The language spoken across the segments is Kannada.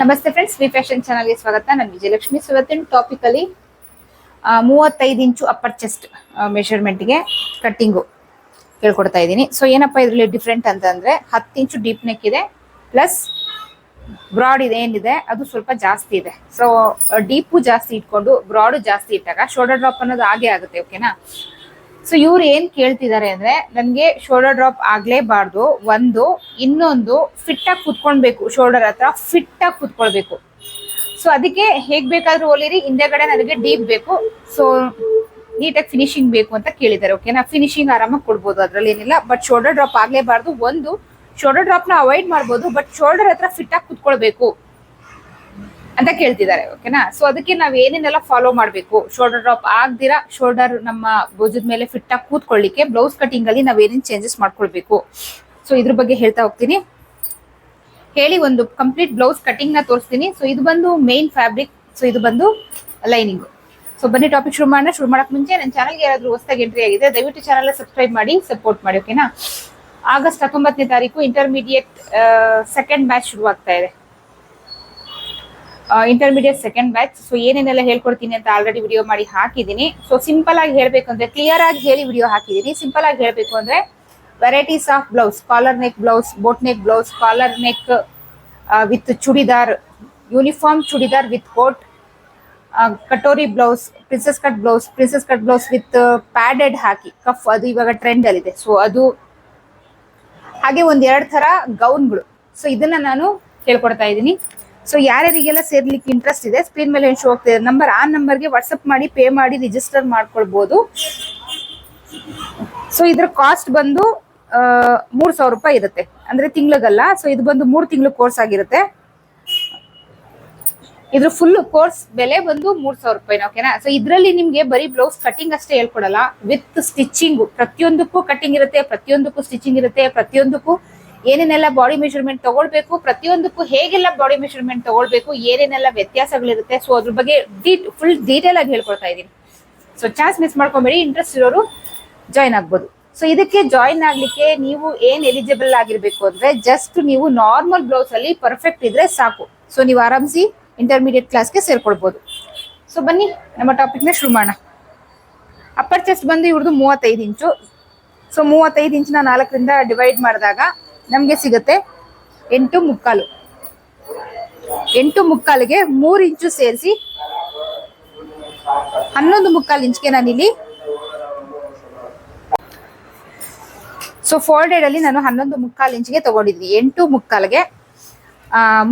ನಮಸ್ತೆ ಫ್ರೆಂಡ್ಸ್ ವಿ ಫ್ಯಾಷನ್ ಚಾನಲ್ಗೆ ಸ್ವಾಗತ. ನಾನು ವಿಜಯಲಕ್ಷ್ಮಿ. ಸೊ ಇವತ್ತಿನ ಟಾಪಿಕ್ ಅಲ್ಲಿ ಮೂವತ್ತೈದು ಇಂಚು ಅಪ್ಪರ್ ಚೆಸ್ಟ್ ಮೆಷರ್ಮೆಂಟ್ಗೆ ಕಟ್ಟಿಂಗು ಹೇಳ್ಕೊಡ್ತಾ ಇದ್ದೀನಿ. ಸೊ ಏನಪ್ಪ ಇದರಲ್ಲಿ ಡಿಫ್ರೆಂಟ್ ಅಂತಂದ್ರೆ, ಹತ್ತು ಇಂಚು ಡೀಪ್ ನೆಕ್ ಇದೆ ಪ್ಲಸ್ ಬ್ರಾಡ್ ಇದೆ, ಏನಿದೆ, ಅದು ಸ್ವಲ್ಪ ಜಾಸ್ತಿ ಇದೆ. ಸೊ ಡೀಪು ಜಾಸ್ತಿ ಇಟ್ಕೊಂಡು ಬ್ರಾಡು ಜಾಸ್ತಿ ಇಟ್ಟಾಗ ಶೋಲ್ಡರ್ ಡ್ರಾಪ್ ಅನ್ನೋದು ಹಾಗೆ ಆಗುತ್ತೆ ಓಕೆನಾ ಸೊ ಇವ್ರು ಏನ್ ಕೇಳ್ತಿದ್ದಾರೆ ಅಂದ್ರೆ, ನನ್ಗೆ ಶೋಲ್ಡರ್ ಡ್ರಾಪ್ ಆಗ್ಲೇಬಾರ್ದು, ಒಂದು, ಇನ್ನೊಂದು ಫಿಟ್ ಆಗಿ ಕುತ್ಕೊಳ್ಬೇಕು ಶೋಲ್ಡರ್ ಹತ್ರ ಫಿಟ್ ಆಗಿ ಕುತ್ಕೊಳ್ಬೇಕು. ಸೊ ಅದಕ್ಕೆ ಹೇಗ್ ಬೇಕಾದ್ರೂ ಹೊಲಿರಿ ಹಿಂದೆಗಡೆ ನನಗೆ ಡೀಪ್ ಬೇಕು. ಸೊ ನೀಟಾಗಿ ಫಿನಿಶಿಂಗ್ ಬೇಕು ಅಂತ ಕೇಳಿದ್ದಾರೆ ಓಕೆನಾ ಫಿನಿಶಿಂಗ್ ಆರಾಮಾಗಿ ಕೊಡ್ಬೋದು, ಅದ್ರಲ್ಲಿ ಏನಿಲ್ಲ. ಬಟ್ ಶೋಲ್ಡರ್ ಡ್ರಾಪ್ ಆಗ್ಲೇಬಾರ್ದು, ಒಂದು ಶೋಲ್ಡರ್ ಡ್ರಾಪ್ನ ಅವಾಯ್ಡ್ ಮಾಡ್ಬೋದು ಬಟ್ ಶೋಲ್ಡರ್ ಹತ್ರ ಫಿಟ್ ಆಗಿ ಕುತ್ಕೊಳ್ಬೇಕು. ಅಂತ ಕೇಳ್ತಿದ್ದಾರೆ, ಓಕೆನಾ? ಸೊ ಅದಕ್ಕೆ ನಾವು ಏನೇನೆಲ್ಲ ಫಾಲೋ ಮಾಡಬೇಕು? Shoulder drop ಆಗ್ದಿರಾ? ಶೋಲ್ಡರ್ ನಮ್ಮ ಭುಜದ ಮೇಲೆ ಫಿಟ್ ಆಗಿ ಕೂತ್ಕೊಳ್ಳಿಕ್ಕೆ ಬ್ಲೌಸ್ ಕಟಿಂಗ್ ಅಲ್ಲಿ ನಾವ್ ಏನೇನ್ ಚೇಂಜಸ್ ಮಾಡ್ಕೊಳ್ಬೇಕು? ಸೊ ಇದ್ರ ಬಗ್ಗೆ ಹೇಳ್ತಾ ಹೋಗ್ತೀನಿ. ಹೇಳಿ ಒಂದು ಕಂಪ್ಲೀಟ್ ಬ್ಲೌಸ್ ಕಟಿಂಗ್ನ ತೋರಿಸ್ತೀನಿ. ಸೊ ಇದು ಬಂದು ಮೇನ್ ಫ್ಯಾಬ್ರಿಕ್ ಸೊ ಇದು ಬಂದು ಲೈನಿಂಗ್ ಸೊ ಬನ್ನಿ ಟಾಪಿಕ್ ಶುರು ಮಾಡೋಣ. ಶುರು ಮಾಡಕ್ ಮುಂಚೆ ನನ್ನ ಚಾನಲ್ಗೆ ಯಾರಾದ್ರೂ ಹೊಸದಾಗಿ ಎಂಟ್ರಿ ಆಗಿದೆ ದಯವಿಟ್ಟು ಚಾನಲ್ ಸಬ್ಸ್ಕ್ರೈಬ್ ಮಾಡಿ ಸಪೋರ್ಟ್ ಮಾಡಿ, ಓಕೆನಾ? ಆಗಸ್ಟ್ ಹತ್ತೊಂಬತ್ತನೇ ತಾರೀಕು ಇಂಟರ್ಮೀಡಿಯೇಟ್ ಸೆಕೆಂಡ್ ಬ್ಯಾಚ್ ಶುರು ಆಗ್ತಾ ಇದೆ. ಇಂಟರ್ಮೀಡಿಯೇಟ್ ಸೆಕೆಂಡ್ ಬ್ಯಾಚ್ ಸೊ ಏನೇನೆಲ್ಲ ಹೇಳ್ಕೊಡ್ತೀನಿ ಅಂತ ಆಲ್ರೆಡಿ ವಿಡಿಯೋ ಮಾಡಿ ಹಾಕಿದ್ದೀನಿ. ಸೊ ಸಿಂಪಲ್ ಆಗಿ ಹೇಳಬೇಕು ಅಂದ್ರೆ ಕ್ಲಿಯರ್ ಆಗಿ ಹೇಳಿ ವಿಡಿಯೋ ಹಾಕಿದ್ದೀನಿ. ಸಿಂಪಲ್ ಆಗಿ ಹೇಳಬೇಕು ಅಂದ್ರೆ varieties of blouse collar neck blouse boat neck blouse collar neck with churidar uniform churidar with coat katori blouse princess cut blouse princess cut blouse with padded hockey cuff ಅದು ಇವಾಗ ಟ್ರೆಂಡ್ ಅಲ್ಲಿದೆ ಸೊ ಅದು ಹಾಗೆ ಒಂದ್ ಎರಡ್ ತರ ಗೌನ್ಗಳು ಸೊ ಇದನ್ನ ನಾನು ಹೇಳ್ಕೊಡ್ತಾ ಇದ್ದೀನಿ. ಸೊ ಯಾರ್ಯಾರಿಗೆಲ್ಲ ಸೇರ್ಲಿಕ್ಕೆ ಇಂಟ್ರೆಸ್ಟ್ ಇದೆ ಸ್ಕ್ರೀನ್ ಮೇಲೆ ಶೋ ಆಗ್ತಿದೆ ನಂಬರ್ ಆ ನಂಬರ್ಗೆ ವಾಟ್ಸಪ್ ಮಾಡಿ ಪೇ ಮಾಡಿ ರಿಜಿಸ್ಟರ್ ಮಾಡ್ಕೊಳ್ಬೋದು. ಸೊ ಇದ್ರ ಕಾಸ್ಟ್ ಬಂದು ಮೂರ್ ಸಾವಿರ ರೂಪಾಯಿ ಇರುತ್ತೆ. ಅಂದ್ರೆ ತಿಂಗ್ಳಿಗಲ್ಲ ಸೊ ಇದು ಬಂದು ಮೂರು ತಿಂಗಳು ಕೋರ್ಸ್ ಆಗಿರುತ್ತೆ. ಇದ್ರ ಫುಲ್ ಕೋರ್ಸ್ ಬೆಲೆ ಬಂದು ಮೂರ್ ಸಾವಿರ ರೂಪಾಯಿ ಓಕೆನಾ ಸೊ ಇದ್ರಲ್ಲಿ ನಿಮ್ಗೆ ಬರೀ ಬ್ಲೌಸ್ ಕಟಿಂಗ್ ಅಷ್ಟೇ ಹೇಳ್ಕೊಡಲ್ಲ. ವಿತ್ ಸ್ಟಿಚಿಂಗ್ ಪ್ರತಿಯೊಂದಕ್ಕೂ ಕಟಿಂಗ್ ಇರುತ್ತೆ, ಪ್ರತಿಯೊಂದಕ್ಕೂ ಸ್ಟಿಚಿಂಗ್ ಇರುತ್ತೆ, ಪ್ರತಿಯೊಂದಕ್ಕೂ ಏನೇನೆಲ್ಲ ಬಾಡಿ ಮೆಷರ್ಮೆಂಟ್ ತಗೊಳ್ಬೇಕು, ಪ್ರತಿಯೊಂದಕ್ಕೂ ಹೇಗೆಲ್ಲ ಬಾಡಿ ಮೆಷರ್ಮೆಂಟ್ ತಗೊಳ್ಬೇಕು, ಏನೇನೆಲ್ಲ ವ್ಯತ್ಯಾಸಗಳಿರುತ್ತೆ. ಸೊ ಅದ್ರ ಬಗ್ಗೆ ಡೀಟ್ ಫುಲ್ ಡೀಟೇಲ್ ಆಗಿ ಹೇಳ್ಕೊಡ್ತಾ ಇದ್ದೀನಿ. ಸೊ ಚಾನ್ಸ್ ಮಿಸ್ ಮಾಡ್ಕೊಬೇಡಿ ಇಂಟ್ರೆಸ್ಟ್ ಇರೋರು ಜಾಯ್ನ್ ಆಗ್ಬೋದು. ಸೊ ಇದಕ್ಕೆ ಜಾಯಿನ್ ಆಗ್ಲಿಕ್ಕೆ ನೀವು ಏನ್ ಎಲಿಜಿಬಲ್ ಆಗಿರ್ಬೇಕು ಅಂದ್ರೆ ಜಸ್ಟ್ ನೀವು ನಾರ್ಮಲ್ ಬ್ಲೌಸ್ ಅಲ್ಲಿ ಪರ್ಫೆಕ್ಟ್ ಇದ್ರೆ ಸಾಕು. ಸೊ ನೀವು ಆರಾಮ್ಸಿ ಇಂಟರ್ಮೀಡಿಯೇಟ್ ಕ್ಲಾಸ್ಗೆ ಸೇರ್ಕೊಳ್ಬಹುದು ಸೊ ಬನ್ನಿ, ನಮ್ಮ ಟಾಪಿಕ್ನ ಶುರು ಮಾಡೋಣ. ಅಪ್ಪರ್ ಚೆಸ್ಟ್ ಬಂದು ಇವ್ರದ್ದು ಮೂವತ್ತೈದು ಇಂಚು ಸೊ ಮೂವತ್ತೈದು ಇಂಚಿನ ನಾಲ್ಕರಿಂದ ಡಿವೈಡ್ ಮಾಡಿದಾಗ ನಮಗೆ ಸಿಗುತ್ತೆ ಎಂಟು ಮುಕ್ಕಾಲು. ಎಂಟು ಮುಕ್ಕಾಲಿಗೆ ಮೂರು ಇಂಚು ಸೇರಿಸಿ ಹನ್ನೊಂದು ಮುಕ್ಕಾಲು ಇಂಚ್ಗೆ ನಾನಿಲ್ಲಿ ಸೊ ಫೋಲ್ಡೆಡ್ ಅಲ್ಲಿ ನಾನು ಹನ್ನೊಂದು ಮುಕ್ಕಾಲು ಇಂಚಿಗೆ ತಗೊಂಡಿದ್ವಿ ಎಂಟು ಮುಕ್ಕಾಲಿಗೆ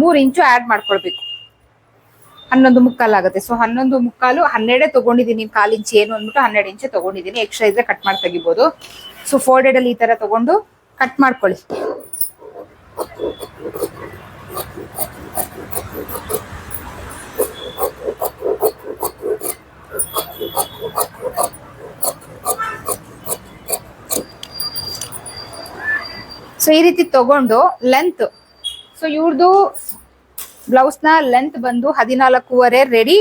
ಮೂರು ಇಂಚು ಆಡ್ ಮಾಡ್ಕೊಳ್ಬೇಕು. ಹನ್ನೊಂದು ಮುಕ್ಕಾಲು ಆಗುತ್ತೆ. ಸೊ ಹನ್ನೊಂದು ಮುಕ್ಕಾಲು, ಹನ್ನೆರಡೇ ತಗೊಂಡಿದ್ದೀನಿ. ಕಾಲು ಕಾಲಿಂಚು ಏನು ಅಂದ್ಬಿಟ್ಟು ಹನ್ನೆರಡು ಇಂಚು ತಗೊಂಡಿದ್ದೀನಿ. ಎಕ್ಸ್ಟ್ರಾ ಇದ್ರೆ ಕಟ್ ಮಾಡಿ ತೆಗಿಬೋದು. ಸೊ ಫೋಲ್ಡೆಡ್ ಅಲ್ಲಿ ಈ ತರ ತಗೊಂಡು ಕಟ್ ಮಾಡ್ಕೊಳ್ಳಿ. ಸೊ ಈ ರೀತಿ ತಗೊಂಡು ಲೆಂತ್ ಸೊ ಇವ್ರದ್ದು ಬ್ಲೌಸ್ನ ಲೆಂತ್ ಬಂದು ಹದಿನಾಲ್ಕೂವರೆ ರೆಡಿ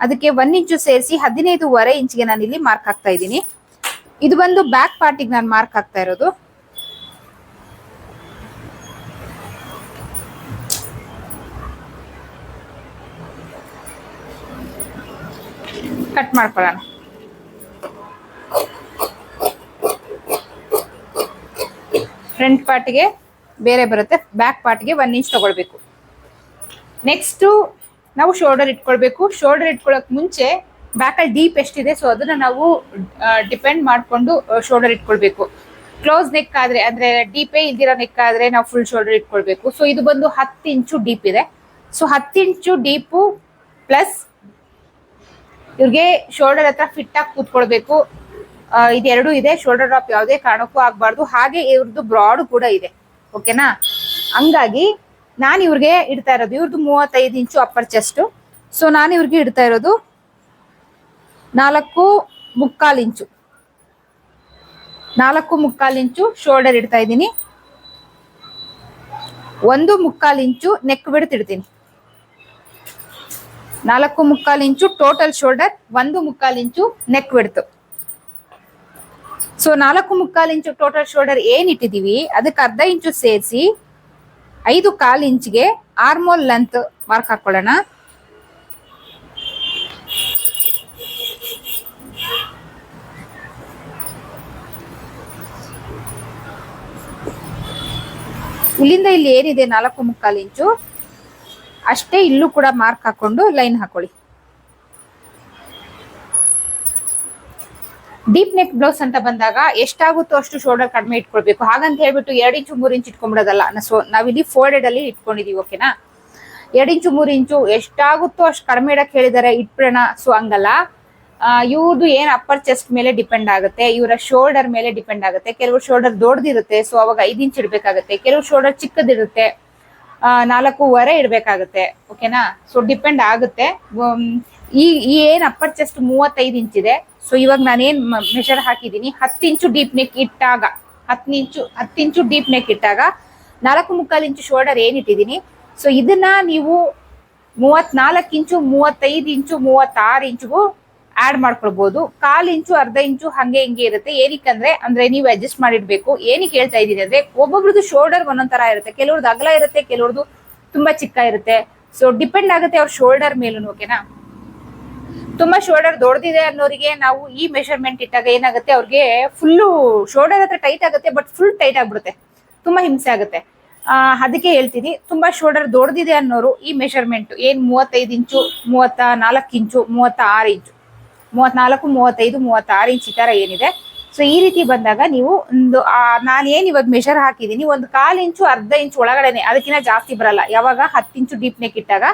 ಅದಕ್ಕೆ ಒನ್ ಇಂಚು ಸೇರಿಸಿ ಹದಿನೈದೂವರೆ ಇಂಚ್ಗೆ ನಾನು ಇಲ್ಲಿ ಮಾರ್ಕ್ ಹಾಕ್ತಾ ಇದ್ದೀನಿ. ಇದು ಬಂದು ಬ್ಯಾಕ್ ಪಾರ್ಟಿಗೆ ನಾನು ಮಾರ್ಕ್ ಹಾಕ್ತಾ ಇರೋದು. ಕಟ್ ಮಾಡ್ಕೊಳ್ಳೋಣ. ಫ್ರಂಟ್ ಪಾರ್ಟಿಗೆ ಬೇರೆ ಬರುತ್ತೆ, ಬ್ಯಾಕ್ ಪಾರ್ಟ್ಗೆ ಒನ್ ಇಂಚ್ ತಗೊಳ್ಬೇಕು. ನೆಕ್ಸ್ಟು ನಾವು ಶೋಲ್ಡರ್ ಇಟ್ಕೊಳ್ಬೇಕು. ಶೋಲ್ಡರ್ ಇಟ್ಕೊಳ್ಳೋಕೆ ಮುಂಚೆ ಬ್ಯಾಕಲ್ಲಿ ಡೀಪ್ ಎಷ್ಟಿದೆ ಸೊ ಅದನ್ನ ನಾವು ಡಿಪೆಂಡ್ ಮಾಡಿಕೊಂಡು ಶೋಲ್ಡರ್ ಇಟ್ಕೊಳ್ಬೇಕು. ಕ್ಲೋಸ್ ನೆಕ್ ಆದರೆ, ಅಂದ್ರೆ ಡೀಪೇ ಇದ್ದಿರೋ ನೆಕ್ ಆದರೆ ನಾವು ಫುಲ್ ಶೋಲ್ಡರ್ ಇಟ್ಕೊಳ್ಬೇಕು. ಸೊ ಇದು ಬಂದು ಹತ್ತು ಇಂಚು ಡೀಪ್ ಇದೆ. ಸೊ ಹತ್ತು ಇಂಚು ಡೀಪು ಪ್ಲಸ್ ಇವ್ರಿಗೆ ಶೋಲ್ಡರ್ ಹತ್ರ ಫಿಟ್ ಆಗಿ ಕೂತ್ಕೊಳ್ಬೇಕು. ಇದೆರಡು ಇದೆ. ಶೋಲ್ಡರ್ ಡ್ರಾಪ್ ಯಾವುದೇ ಕಾರಣಕ್ಕೂ ಆಗ್ಬಾರ್ದು. ಹಾಗೆ ಇವ್ರದ್ದು ಬ್ರಾಡ್ ಕೂಡ ಇದೆ. ಓಕೆನಾ ಹಂಗಾಗಿ ನಾನು ಇವ್ರಿಗೆ ಇಡ್ತಾ ಇರೋದು. ಇವ್ರದ್ದು ಮೂವತ್ತೈದು ಇಂಚು ಅಪ್ಪರ್ ಚೆಸ್ಟ್ ಸೊ ನಾನು ಇವ್ರಿಗೆ ಇಡ್ತಾ ಇರೋದು ನಾಲ್ಕು ಮುಕ್ಕಾಲು ಇಂಚು. ನಾಲ್ಕು ಮುಕ್ಕಾಲು ಇಂಚು ಶೋಲ್ಡರ್ ಇಡ್ತಾ ಇದ್ದೀನಿ. ಒಂದು ಮುಕ್ಕಾಲು ಇಂಚು ನೆಕ್ ಬಿಡ್ತು ಇಡ್ತೀನಿ. ನಾಲ್ಕು ಮುಕ್ಕಾಲು ಇಂಚು ಟೋಟಲ್ ಶೋಲ್ಡರ್, ಒಂದು ಮುಕ್ಕಾಲು ಇಂಚು ನೆಕ್ ಬಿಡ್ತು ಸೊ ನಾಲ್ಕು ಮುಕ್ಕಾಲು ಇಂಚು ಟೋಟಲ್ ಶೋಲ್ಡರ್ ಏನ್ ಇಟ್ಟಿದೀವಿ? ಅದಕ್ಕೆ ಅರ್ಧ ಇಂಚು ಸೇರಿಸಿ, ಐದು ಕಾಲು ಇಂಚ್ಗೆ ಆರ್ಮೋಲ್ ಲೆಂತ್ ಮಾರ್ಕ್ ಹಾಕೊಳ್ಳೋಣ. ಇಲ್ಲಿಂದ ಇಲ್ಲಿ ಏನಿದೆ ನಾಲ್ಕು ಮುಕ್ಕಾಲು ಇಂಚು? ಅಷ್ಟೇ ಇಲ್ಲೂ ಕೂಡ ಮಾರ್ಕ್ ಹಾಕೊಂಡು ಲೈನ್ ಹಾಕೊಳ್ಳಿ. ಡೀಪ್ ನೆಕ್ ಬ್ಲೌಸ್ ಅಂತ ಬಂದಾಗ ಎಷ್ಟಾಗುತ್ತೋ ಅಷ್ಟು ಶೋಲ್ಡರ್ ಕಡಿಮೆ ಇಟ್ಕೊಳ್ಬೇಕು. ಹಾಗಂತ ಹೇಳ್ಬಿಟ್ಟು ಎರಡು ಇಂಚು, ಮೂರು ಇಂಚ್ ಇಟ್ಕೊಂಡ್ಬಿಡೋದಲ್ಲ. ಸೊ, ನಾವಿಲ್ಲಿ ಫೋಲ್ಡೆಡ್ ಅಲ್ಲಿ ಇಟ್ಕೊಂಡಿದೀವಿ ಓಕೆನಾ ಎರಡು ಇಂಚು, ಮೂರು ಇಂಚು ಎಷ್ಟಾಗುತ್ತೋ ಅಷ್ಟು ಕಡಿಮೆ ಇಡಕ್ಕೆ ಹೇಳಿದಾರೆ ಇಟ್ಬಿಡೋಣ. ಸೊ ಹಂಗಲ್ಲ. ಇವ್ರದ್ದು ಏನ್ ಅಪ್ಪರ್ ಚೆಸ್ಟ್ ಮೇಲೆ ಡಿಪೆಂಡ್ ಆಗುತ್ತೆ, ಇವರ ಶೋಲ್ಡರ್ ಮೇಲೆ ಡಿಪೆಂಡ್ ಆಗುತ್ತೆ. ಕೆಲವು ಶೋಲ್ಡರ್ ದೊಡ್ಡದಿರುತ್ತೆ ಸೊ ಅವಾಗ ಐದು ಇಂಚ್ ಇಡಬೇಕಾಗುತ್ತೆ. ಕೆಲವು ಶೋಲ್ಡರ್ ಚಿಕ್ಕದಿರುತ್ತೆ. ನಾಲ್ಕೂವರೆ ಇಡಬೇಕಾಗುತ್ತೆ, ಓಕೆನಾ? ಸೊ ಡಿಪೆಂಡ್ ಆಗುತ್ತೆ. ಈ ಈ ಏನ್ ಅಪ್ಪರ್ ಚೆಸ್ಟ್ ಮೂವತ್ತೈದು ಇಂಚ್ ಇದೆ. ಸೊ ಇವಾಗ ನಾನೇನು ಮೆಷರ್ ಹಾಕಿದ್ದೀನಿ, ಹತ್ತು ಇಂಚು ಡೀಪ್ ನೆಕ್ ಇಟ್ಟಾಗ, ಹತ್ತು ಇಂಚು ಹತ್ತು ಇಂಚು ಡೀಪ್ ನೆಕ್ ಇಟ್ಟಾಗ ನಾಲ್ಕು ಮುಕ್ಕಾಲು ಇಂಚು ಶೋಲ್ಡರ್ ಏನ್ ಇಟ್ಟಿದೀನಿ ಸೊ ಇದನ್ನ ನೀವು ಮೂವತ್ನಾಲ್ಕು ಇಂಚು ಮೂವತ್ತೈದು ಇಂಚು ಮೂವತ್ತಾರು ಇಂಚಿಗೂ ಆಡ್ ಮಾಡ್ಕೊಳ್ಬಹುದು ಕಾಲ್ ಇಂಚು, ಅರ್ಧ ಇಂಚು ಹಂಗೆ ಹಿಂಗೆ ಇರುತ್ತೆ. ಏನಕ್ಕಂದ್ರೆ ಅಂದ್ರೆ ನೀವು ಅಡ್ಜಸ್ಟ್ ಮಾಡಿಡ್ಬೇಕು. ಏನಕ್ಕೆ ಹೇಳ್ತಾ ಇದೀನಿ ಅಂದ್ರೆ, ಒಬ್ಬೊಬ್ರದ್ದು ಶೋಲ್ಡರ್ ಒಂದೊಂದ್ ತರ ಇರುತ್ತೆ. ಕೆಲವ್ರದ್ದು ಅಗಲ ಇರುತ್ತೆ, ಕೆಲವ್ರದ್ದು ತುಂಬಾ ಚಿಕ್ಕ ಇರುತ್ತೆ. ಸೊ ಡಿಪೆಂಡ್ ಆಗುತ್ತೆ ಅವ್ರ ಶೋಲ್ಡರ್ ಮೇಲೂ ಓಕೆನಾ ತುಂಬಾ ಶೋಲ್ಡರ್ ದೊಡ್ಡದಿದೆ ಅನ್ನೋರಿಗೆ ನಾವು ಈ ಮೆಷರ್ಮೆಂಟ್ ಇಟ್ಟಾಗ ಏನಾಗುತ್ತೆ? ಅವ್ರಿಗೆ ಫುಲ್ಲು ಶೋಲ್ಡರ್ ಹತ್ರ ಟೈಟ್ ಆಗುತ್ತೆ ಬಟ್ ಫುಲ್ ಟೈಟ್ ಆಗ್ಬಿಡುತ್ತೆ. ತುಂಬಾ ಹಿಂಸೆ ಆಗುತ್ತೆ. ಅದಕ್ಕೆ ಹೇಳ್ತೀನಿ. ತುಂಬಾ ಶೋಲ್ಡರ್ ದೊಡ್ಡದಿದೆ ಅನ್ನೋರು ಈ ಮೆಷರ್ಮೆಂಟ್ ಏನ್ ಮೂವತ್ತೈದು ಇಂಚು, ಮೂವತ್ತ ನಾಲ್ಕು ಇಂಚು, ಮೂವತ್ತ ಆರು ಇಂಚು. ಮೂವತ್ನಾಲ್ಕು, ಮೂವತ್ತೈದು, ಮೂವತ್ತಾರು ಇಂಚ್ ತರ ಏನಿದೆ. ಸೊ ಈ ರೀತಿ ಬಂದಾಗ ನೀವು ಒಂದು ನಾನು ಏನ್ ಇವಾಗ ಮೆಷರ್ ಹಾಕಿದೀನಿ ಒಂದು ಕಾಲ್ ಇಂಚು, ಅರ್ಧ ಇಂಚು ಒಳಗಡೆನೆ ಅದಕ್ಕಿಂತ ಜಾಸ್ತಿ ಬರಲ್ಲ. ಯಾವಾಗ? ಹತ್ತು ಇಂಚು ಡೀಪ್ ನೆಕ್ ಇಟ್ಟಾಗ.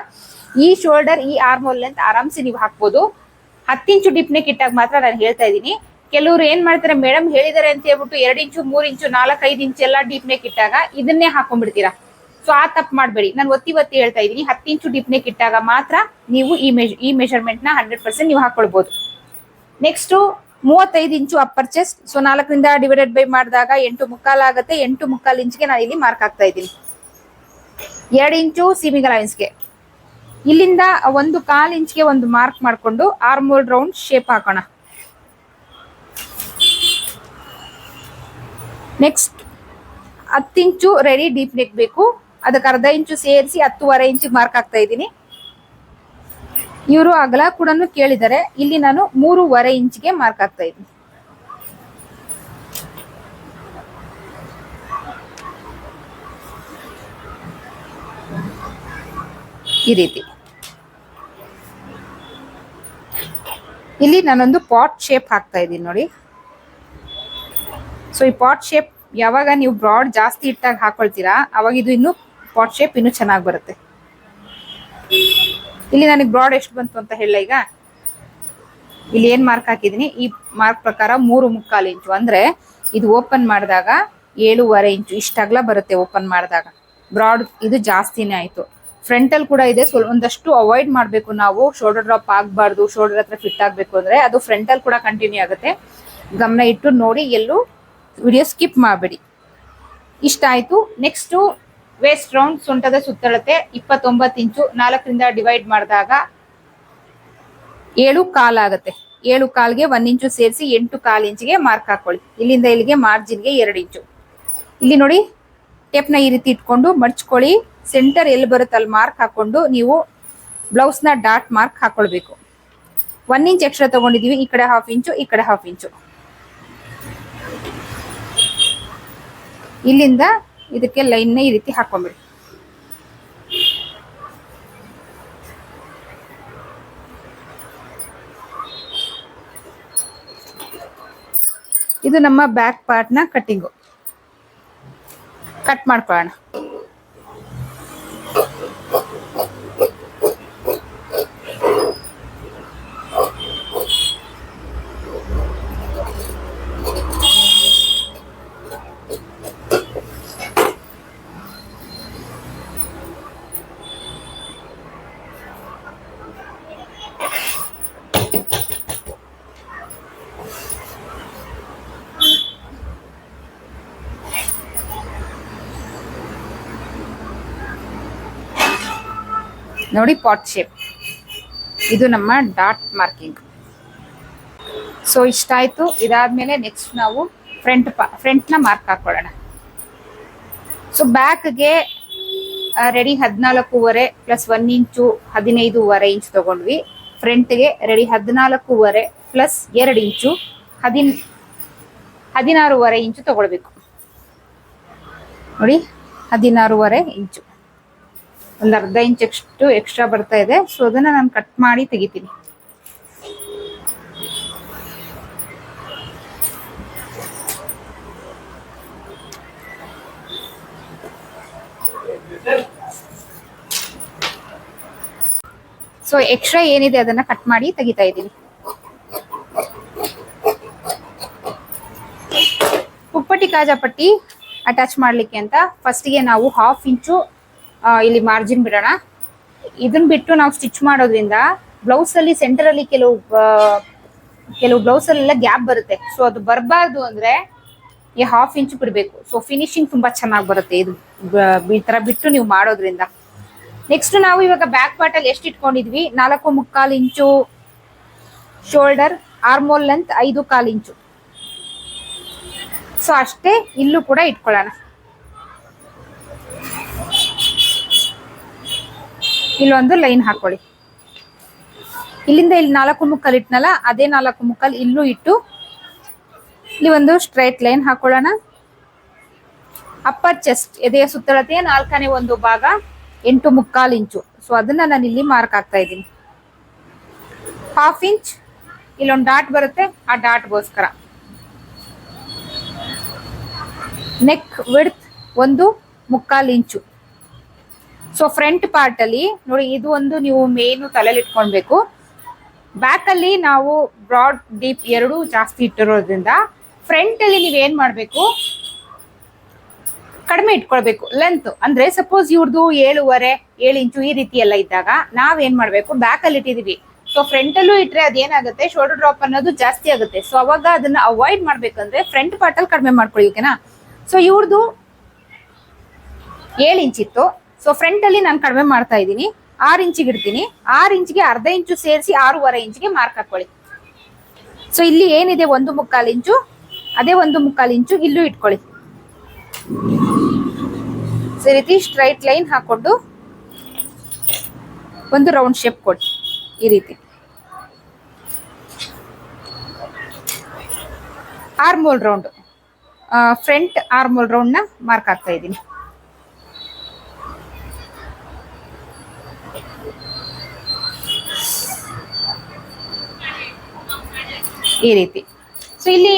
ಈ ಶೋಲ್ಡರ್ ಈ ಆರ್ಮೋಲ್ ಲೆಂತ್ ಆರಾಮ್ಸೆ ನೀವು ಹಾಕ್ಬೋದು. ಹತ್ತು ಇಂಚು ಡೀಪ್ ನೆಕ್ ಇಟ್ಟಾಗ ಮಾತ್ರ ನಾನು ಹೇಳ್ತಾ ಇದ್ದೀನಿ. ಕೆಲವರು ಏನ್ ಮಾಡ್ತಾರೆ ಮೇಡಮ್ ಹೇಳಿದಾರೆ ಅಂತ ಹೇಳ್ಬಿಟ್ಟು ಎರಡು ಇಂಚು, ಮೂರು ಇಂಚು ನಾಲ್ಕೈದು ಇಂಚು ಎಲ್ಲ ಡೀಪ್ ನೆಕ್ ಇಟ್ಟಾಗ ಇದನ್ನೇ ಹಾಕೊಂಡ್ಬಿಡ್ತೀರಾ? ಸೊ ಆ ತಪ್ಪು ಮಾಡಬೇಡಿ. ನಾನು ಒತ್ತಿ ಒತ್ತಿ ಹೇಳ್ತಾ ಇದ್ದೀನಿ, ಹತ್ತು ಇಂಚು ಡೀಪ್ ನೆಕ್ ಇಟ್ಟಾಗ ಮಾತ್ರ ನೀವು ಈ ಮೆಜ್ ಈ ಮೆಷರ್ಮೆಂಟ್ನ ಹಂಡ್ರೆಡ್ ಪರ್ಸೆಂಟ್ ನೀವು ಹಾಕೊಳ್ಬಹುದು ನೆಕ್ಸ್ಟ್ ಮೂವತ್ತೈದು ಇಂಚು ಅಪ್ಪರ್ ಚೆಸ್ಟ್ ಸೊ ನಾಲ್ಕರಿಂದ ಡಿವೈಡೆಡ್ ಬೈ ಮಾಡಿದಾಗ ಎಂಟು ಮುಕ್ಕಾಲ್ ಆಗುತ್ತೆ. ಎಂಟು ಮುಕ್ಕಾಲು ಇಂಚ್ಗೆ ನಾನು ಇಲ್ಲಿ ಮಾರ್ಕ್ ಆಗ್ತಾ ಇದ್ದೀನಿ. ಎರಡು ಇಂಚು ಸೀಮಿಂಗ್ ಲೈನ್ಸ್ಗೆ ಇಲ್ಲಿಂದ ಒಂದು ಕಾಲು ಇಂಚ್ಗೆ ಒಂದು ಮಾರ್ಕ್ ಮಾಡಿಕೊಂಡು ಆರ್ಮೋಲ್ ರೌಂಡ್ ಶೇಪ್ ಹಾಕೋಣ. ನೆಕ್ಸ್ಟ್ ಹತ್ತು ಇಂಚು ರೆಡಿ ಡೀಪ್ ನೆಕ್ ಬೇಕು. ಅದಕ್ಕೆ ಅರ್ಧ ಇಂಚು ಸೇರಿಸಿ ಹತ್ತುವರೆ ಇಂಚಿಗೆ ಮಾರ್ಕ್ ಆಗ್ತಾ ಇದ್ದೀನಿ. ಇವರು ಅಗಲ ಕೂಡ ಕೇಳಿದ್ದಾರೆ ಇಲ್ಲಿ ನಾನು ಮೂರುವರೆ ಇಂಚಿಗೆ ಮಾರ್ಕ್ ಆಗ್ತಾ ಇದ್ದೀನಿ. ಈ ರೀತಿ. ಇಲ್ಲಿ ನಾನೊಂದು ಪಾಟ್ ಶೇಪ್ ಹಾಕ್ತಾ ಇದ್ದೀನಿ ನೋಡಿ. ಸೊ ಈ ಪಾಟ್ ಶೇಪ್ ಯಾವಾಗ ನೀವು ಬ್ರಾಡ್ ಜಾಸ್ತಿ ಇಟ್ಟಾಗ ಹಾಕೊಳ್ತೀರಾ, ಅವಾಗ ಇದು ಇನ್ನು ಪಾಟ್ ಶೇಪ್ ಇನ್ನು ಚೆನ್ನಾಗಿ ಬರುತ್ತೆ. ಇಲ್ಲಿ ನನಗೆ ಬ್ರಾಡ್ ಎಷ್ಟು ಬಂತು ಅಂತ ಹೇಳ ಈಗ. ಇಲ್ಲಿ ಏನ್ ಮಾರ್ಕ್ ಹಾಕಿದೀನಿ? ಈ ಮಾರ್ಕ್ ಪ್ರಕಾರ ಮೂರು ಮುಕ್ಕಾಲು ಇಂಚು ಅಂದ್ರೆ ಇದು ಓಪನ್ ಮಾಡಿದಾಗ ಏಳೂವರೆ ಇಂಚು ಇಷ್ಟ ಅಗಲ ಬರುತ್ತೆ ಓಪನ್ ಮಾಡಿದಾಗ. ಬ್ರಾಡ್ ಇದು ಜಾಸ್ತಿನೇ ಆಯ್ತು. ಫ್ರಂಟಲ್ ಕೂಡ ಇದೆ. ಸ್ವಲ್ಪ ಒಂದಷ್ಟು ಅವಾಯ್ಡ್ ಮಾಡಬೇಕು ನಾವು. ಶೋಲ್ಡರ್ ಡ್ರಾಪ್ ಆಗಬಾರ್ದು. ಶೋಲ್ಡರ್ ಹತ್ರ ಫಿಟ್ ಆಗಬೇಕು ಅಂದ್ರೆ ಅದು ಫ್ರಂಟಲ್ ಕೂಡ ಕಂಟಿನ್ಯೂ ಆಗುತ್ತೆ. ಗಮನ ಇಟ್ಟು ನೋಡಿ ಎಲ್ಲೂ ವಿಡಿಯೋ ಸ್ಕಿಪ್ ಮಾಡಬೇಡಿ. ಇಷ್ಟ ಆಯ್ತು. ನೆಕ್ಸ್ಟು ವೇಸ್ಟ್ ರೌಂಡ್ ಸೊಂಟದ ಸುತ್ತಳತೆ ಇಪ್ಪತ್ತೊಂಬತ್ತು ಇಂಚು ನಾಲ್ಕರಿಂದ ಡಿವೈಡ್ ಮಾಡಿದಾಗ ಏಳು ಕಾಲ್ ಆಗುತ್ತೆ. ಏಳು ಕಾಲ್ಗೆ ಒಂದ್ ಇಂಚು ಸೇರಿಸಿ ಎಂಟು ಕಾಲ್ ಇಂಚಿಗೆ ಮಾರ್ಕ್ ಹಾಕೊಳ್ಳಿ. ಇಲ್ಲಿಂದ ಇಲ್ಲಿಗೆ ಮಾರ್ಜಿನ್ಗೆ ಎರಡು ಇಂಚು. ಇಲ್ಲಿ ನೋಡಿ ಟೇಪ್ನ ಈ ರೀತಿ ಇಟ್ಕೊಂಡು ಮಡ್ಚ್ಕೊಳ್ಳಿ ಸೆಂಟರ್ ಎಲ್ಲಿ ಬರುತ್ತೆ ಅಲ್ಲಿ ಮಾರ್ಕ್ ಹಾಕೊಂಡು ನೀವು ಬ್ಲೌಸ್ನ ಡಾಟ್ ಮಾರ್ಕ್ ಹಾಕೊಳ್ಬೇಕು. ಒನ್ ಇಂಚ್ ಎಕ್ಸ್ಟ್ರಾ ತಗೊಂಡಿದೀವಿ, ಈ ಕಡೆ ಹಾಫ್ ಇಂಚು, ಈ ಕಡೆ ಹಾಫ್ ಇಂಚು. ಇಲ್ಲಿಂದ ಇದಕ್ಕೆ ಲೈನ್ನ ಈ ರೀತಿ ಹಾಕೊಂಬಿಡಿ ಇದು ನಮ್ಮ ಬ್ಯಾಕ್ ಪಾರ್ಟ್ನ ಕಟ್ಟಿಂಗು ಕಟ್ ಮಾಡ್ಕೊಳ್ಳೋಣ. ನೋಡಿ ಪಾಟ್ ಶೇಪ್ ಇದು ನಮ್ಮ ಡಾಟ್ ಮಾರ್ಕಿಂಗ್ ಸೊ ಇಷ್ಟ ಆಯ್ತು. ಇದಾದ್ಮೇಲೆ ನೆಕ್ಸ್ಟ್ ನಾವು ಫ್ರಂಟ್ ಫ್ರಂಟ್ನ ಮಾರ್ಕ್ ಹಾಕೊಳ್ಳೋಣ. ಸೊ ಬ್ಯಾಕ್ಗೆ ರೆಡಿ ಹದಿನಾಲ್ಕೂವರೆ ಪ್ಲಸ್ ಒನ್ ಇಂಚು ಹದಿನೈದೂವರೆ ಇಂಚ್ ತಗೊಂಡ್ವಿ. ಫ್ರಂಟ್ಗೆ ರೆಡಿ ಹದಿನಾಲ್ಕೂವರೆ ಪ್ಲಸ್ ಎರಡು ಇಂಚು ಹದಿನ, ಹದಿನಾರೂವರೆ ಇಂಚು ತಗೊಳ್ಬೇಕು. ನೋಡಿ, ಹದಿನಾರೂವರೆ ಇಂಚು ಒಂದು ಅರ್ಧ ಇಂಚ್ ಅಷ್ಟು ಎಕ್ಸ್ಟ್ರಾ ಬರ್ತಾ ಇದೆ. ಸೊ ಅದನ್ನ ನಾನು ಕಟ್ ಮಾಡಿ ತೆಗಿತೀನಿ. ಸೊ ಎಕ್ಸ್ಟ್ರಾ ಏನಿದೆ ಅದನ್ನ ಕಟ್ ಮಾಡಿ ತೆಗಿತಾ ಇದ್ದೀನಿ. ಉಪ್ಪಟ್ಟಿ ಕಾಜಾಪಟ್ಟಿ ಅಟ್ಯಾಚ್ ಮಾಡ್ಲಿಕ್ಕೆ ಅಂತ ಫಸ್ಟಿಗೆ ನಾವು ಹಾಫ್ ಇಂಚು ಇಲ್ಲಿ ಮಾರ್ಜಿನ್ ಬಿಡೋಣ. ಇದನ್ನ ಬಿಟ್ಟು ನಾವು ಸ್ಟಿಚ್ ಮಾಡೋದ್ರಿಂದ ಬ್ಲೌಸ್ ಅಲ್ಲಿ ಸೆಂಟರ್ ಅಲ್ಲಿ ಕೆಲವು ಕೆಲವು ಬ್ಲೌಸ್ ಅಲ್ಲೆಲ್ಲ ಗ್ಯಾಪ್ ಬರುತ್ತೆ. ಸೊ ಅದು ಬರಬಾರ್ದು ಅಂದ್ರೆ ಈ ಹಾಫ್ ಇಂಚ್ ಬಿಡಬೇಕು. ಸೊ ಫಿನಿಶಿಂಗ್ ತುಂಬಾ ಚೆನ್ನಾಗಿ ಬರುತ್ತೆ. ಇದು ಈ ತರ ಬಿಟ್ಟು ನೀವು ಮಾಡೋದ್ರಿಂದ. ನೆಕ್ಸ್ಟ್ ನಾವು ಇವಾಗ ಬ್ಯಾಕ್ ಪಾರ್ಟ್ ಅಲ್ಲಿ ಎಷ್ಟು ಇಟ್ಕೊಂಡಿದ್ವಿ? ನಾಲ್ಕು ಮುಕ್ಕಾಲು ಇಂಚು ಶೋಲ್ಡರ್ ಆರ್ಮೋಲ್ ಲೆಂತ್ ಐದು ಕಾಲು ಇಂಚು ಸೊ ಅಷ್ಟೇ ಇಲ್ಲೂ ಕೂಡ ಇಟ್ಕೊಳ್ಳೋಣ. ಇಲ್ಲೊಂದು ಲೈನ್ ಹಾಕೊಳ್ಳಿ. ಇಲ್ಲಿಂದ ಇಲ್ಲಿ ನಾಲ್ಕು ಮುಕ್ಕಲ್ ಇಟ್ನಲ್ಲ, ಅದೇ ನಾಲ್ಕು ಮುಕ್ಕಲ್ ಇಲ್ಲೂ ಇಟ್ಟು ಇಲ್ಲಿ ಒಂದು ಸ್ಟ್ರೈಟ್ ಲೈನ್ ಹಾಕೊಳ್ಳೋಣ. ಅಪ್ಪರ್ ಚೆಸ್ಟ್ ಎದೆಯ ಸುತ್ತಳತೆ ನಾಲ್ಕನೇ ಒಂದು ಭಾಗ ಎಂಟು ಮುಕ್ಕಾಲು ಇಂಚು. ಸೊ ಅದನ್ನ ನಾನು ಇಲ್ಲಿ ಮಾರ್ಕ್ ಆಗ್ತಾ ಇದ್ದೀನಿ. ಹಾಫ್ ಇಂಚ್ ಇಲ್ಲೊಂದು ಡಾಟ್ ಬರುತ್ತೆ, ಆ ಡಾಟ್ಗೋಸ್ಕರ ನೆಕ್ ವಿಡ್ತ್ ಒಂದು ಮುಕ್ಕಾಲು ಇಂಚು. ಸೊ ಫ್ರಂಟ್ ಪಾರ್ಟ್ ಅಲ್ಲಿ ನೋಡಿ, ಇದು ಒಂದು ನೀವು ಮೇನು ತಲೆಯಲ್ಲಿ ಇಟ್ಕೊಳ್ಬೇಕು. ಬ್ಯಾಕ್ ಅಲ್ಲಿ ನಾವು ಬ್ರಾಡ್ ಡೀಪ್ ಎರಡು ಜಾಸ್ತಿ ಇಟ್ಟಿರೋದ್ರಿಂದ ಫ್ರಂಟ್ ಅಲ್ಲಿ ನೀವ್ ಏನ್ ಮಾಡ್ಬೇಕು? ಕಡಿಮೆ ಇಟ್ಕೊಳ್ಬೇಕು. ಲೆಂತ್ ಅಂದ್ರೆ ಸಪೋಸ್ ಇವ್ರದ್ದು ಏಳುವರೆ, ಏಳು ಇಂಚು ಈ ರೀತಿ ಎಲ್ಲ ಇದ್ದಾಗ ನಾವ್ ಏನ್ ಮಾಡ್ಬೇಕು? ಬ್ಯಾಕ್ ಅಲ್ಲಿ ಇಟ್ಟಿದೀವಿ. ಸೊ ಫ್ರಂಟ್ ಅಲ್ಲೂ ಇಟ್ರೆ ಅದೇನಾಗುತ್ತೆ? ಶೋಲ್ಡರ್ ಡ್ರಾಪ್ ಅನ್ನೋದು ಜಾಸ್ತಿ ಆಗುತ್ತೆ. ಸೊ ಅವಾಗ ಅದನ್ನ ಅವಾಯ್ಡ್ ಮಾಡ್ಬೇಕಂದ್ರೆ ಫ್ರಂಟ್ ಪಾರ್ಟ್ ಅಲ್ಲಿ ಕಡಿಮೆ ಮಾಡ್ಕೊಳ್ಳಿ ಓಕೆನಾ ಸೊ ಇವ್ರದ್ದು ಏಳು ಇಂಚ್ ಇತ್ತು ಸೊ ಫ್ರಂಟ್ ಅಲ್ಲಿ ನಾನು ಕಡಿಮೆ ಮಾಡ್ತಾ ಇದ್ದೀನಿ. ಆರು ಇಂಚಿಗೆ ಇಡ್ತೀನಿ. ಆರು ಇಂಚಿಗೆ ಅರ್ಧ ಇಂಚು ಸೇರಿಸಿ ಆರೂವರೆ ಇಂಚಿಗೆ ಮಾರ್ಕ್ ಹಾಕೊಳ್ಳಿ. ಸೊ ಇಲ್ಲಿ ಏನಿದೆ? ಒಂದು ಮುಕ್ಕಾಲು ಇಂಚು. ಅದೇ ಒಂದು ಮುಕ್ಕಾಲು ಇಂಚು ಇಲ್ಲೂ ಇಟ್ಕೊಳ್ಳಿ. ಸೊ ಈ ರೀತಿ ಸ್ಟ್ರೈಟ್ ಲೈನ್ ಹಾಕೊಂಡು ಒಂದು ರೌಂಡ್ ಶೇಪ್ ಕೊಡಿ. ಈ ರೀತಿ. ಆರ್ಮೋಲ್ ರೌಂಡ್ ಫ್ರಂಟ್ ಆರ್ಮೋಲ್ ರೌಂಡ್ನ ಮಾರ್ಕ್ ಹಾಕ್ತಾ ಇದ್ದೀನಿ. ಈ ರೀತಿ. ಸೊ ಇಲ್ಲಿ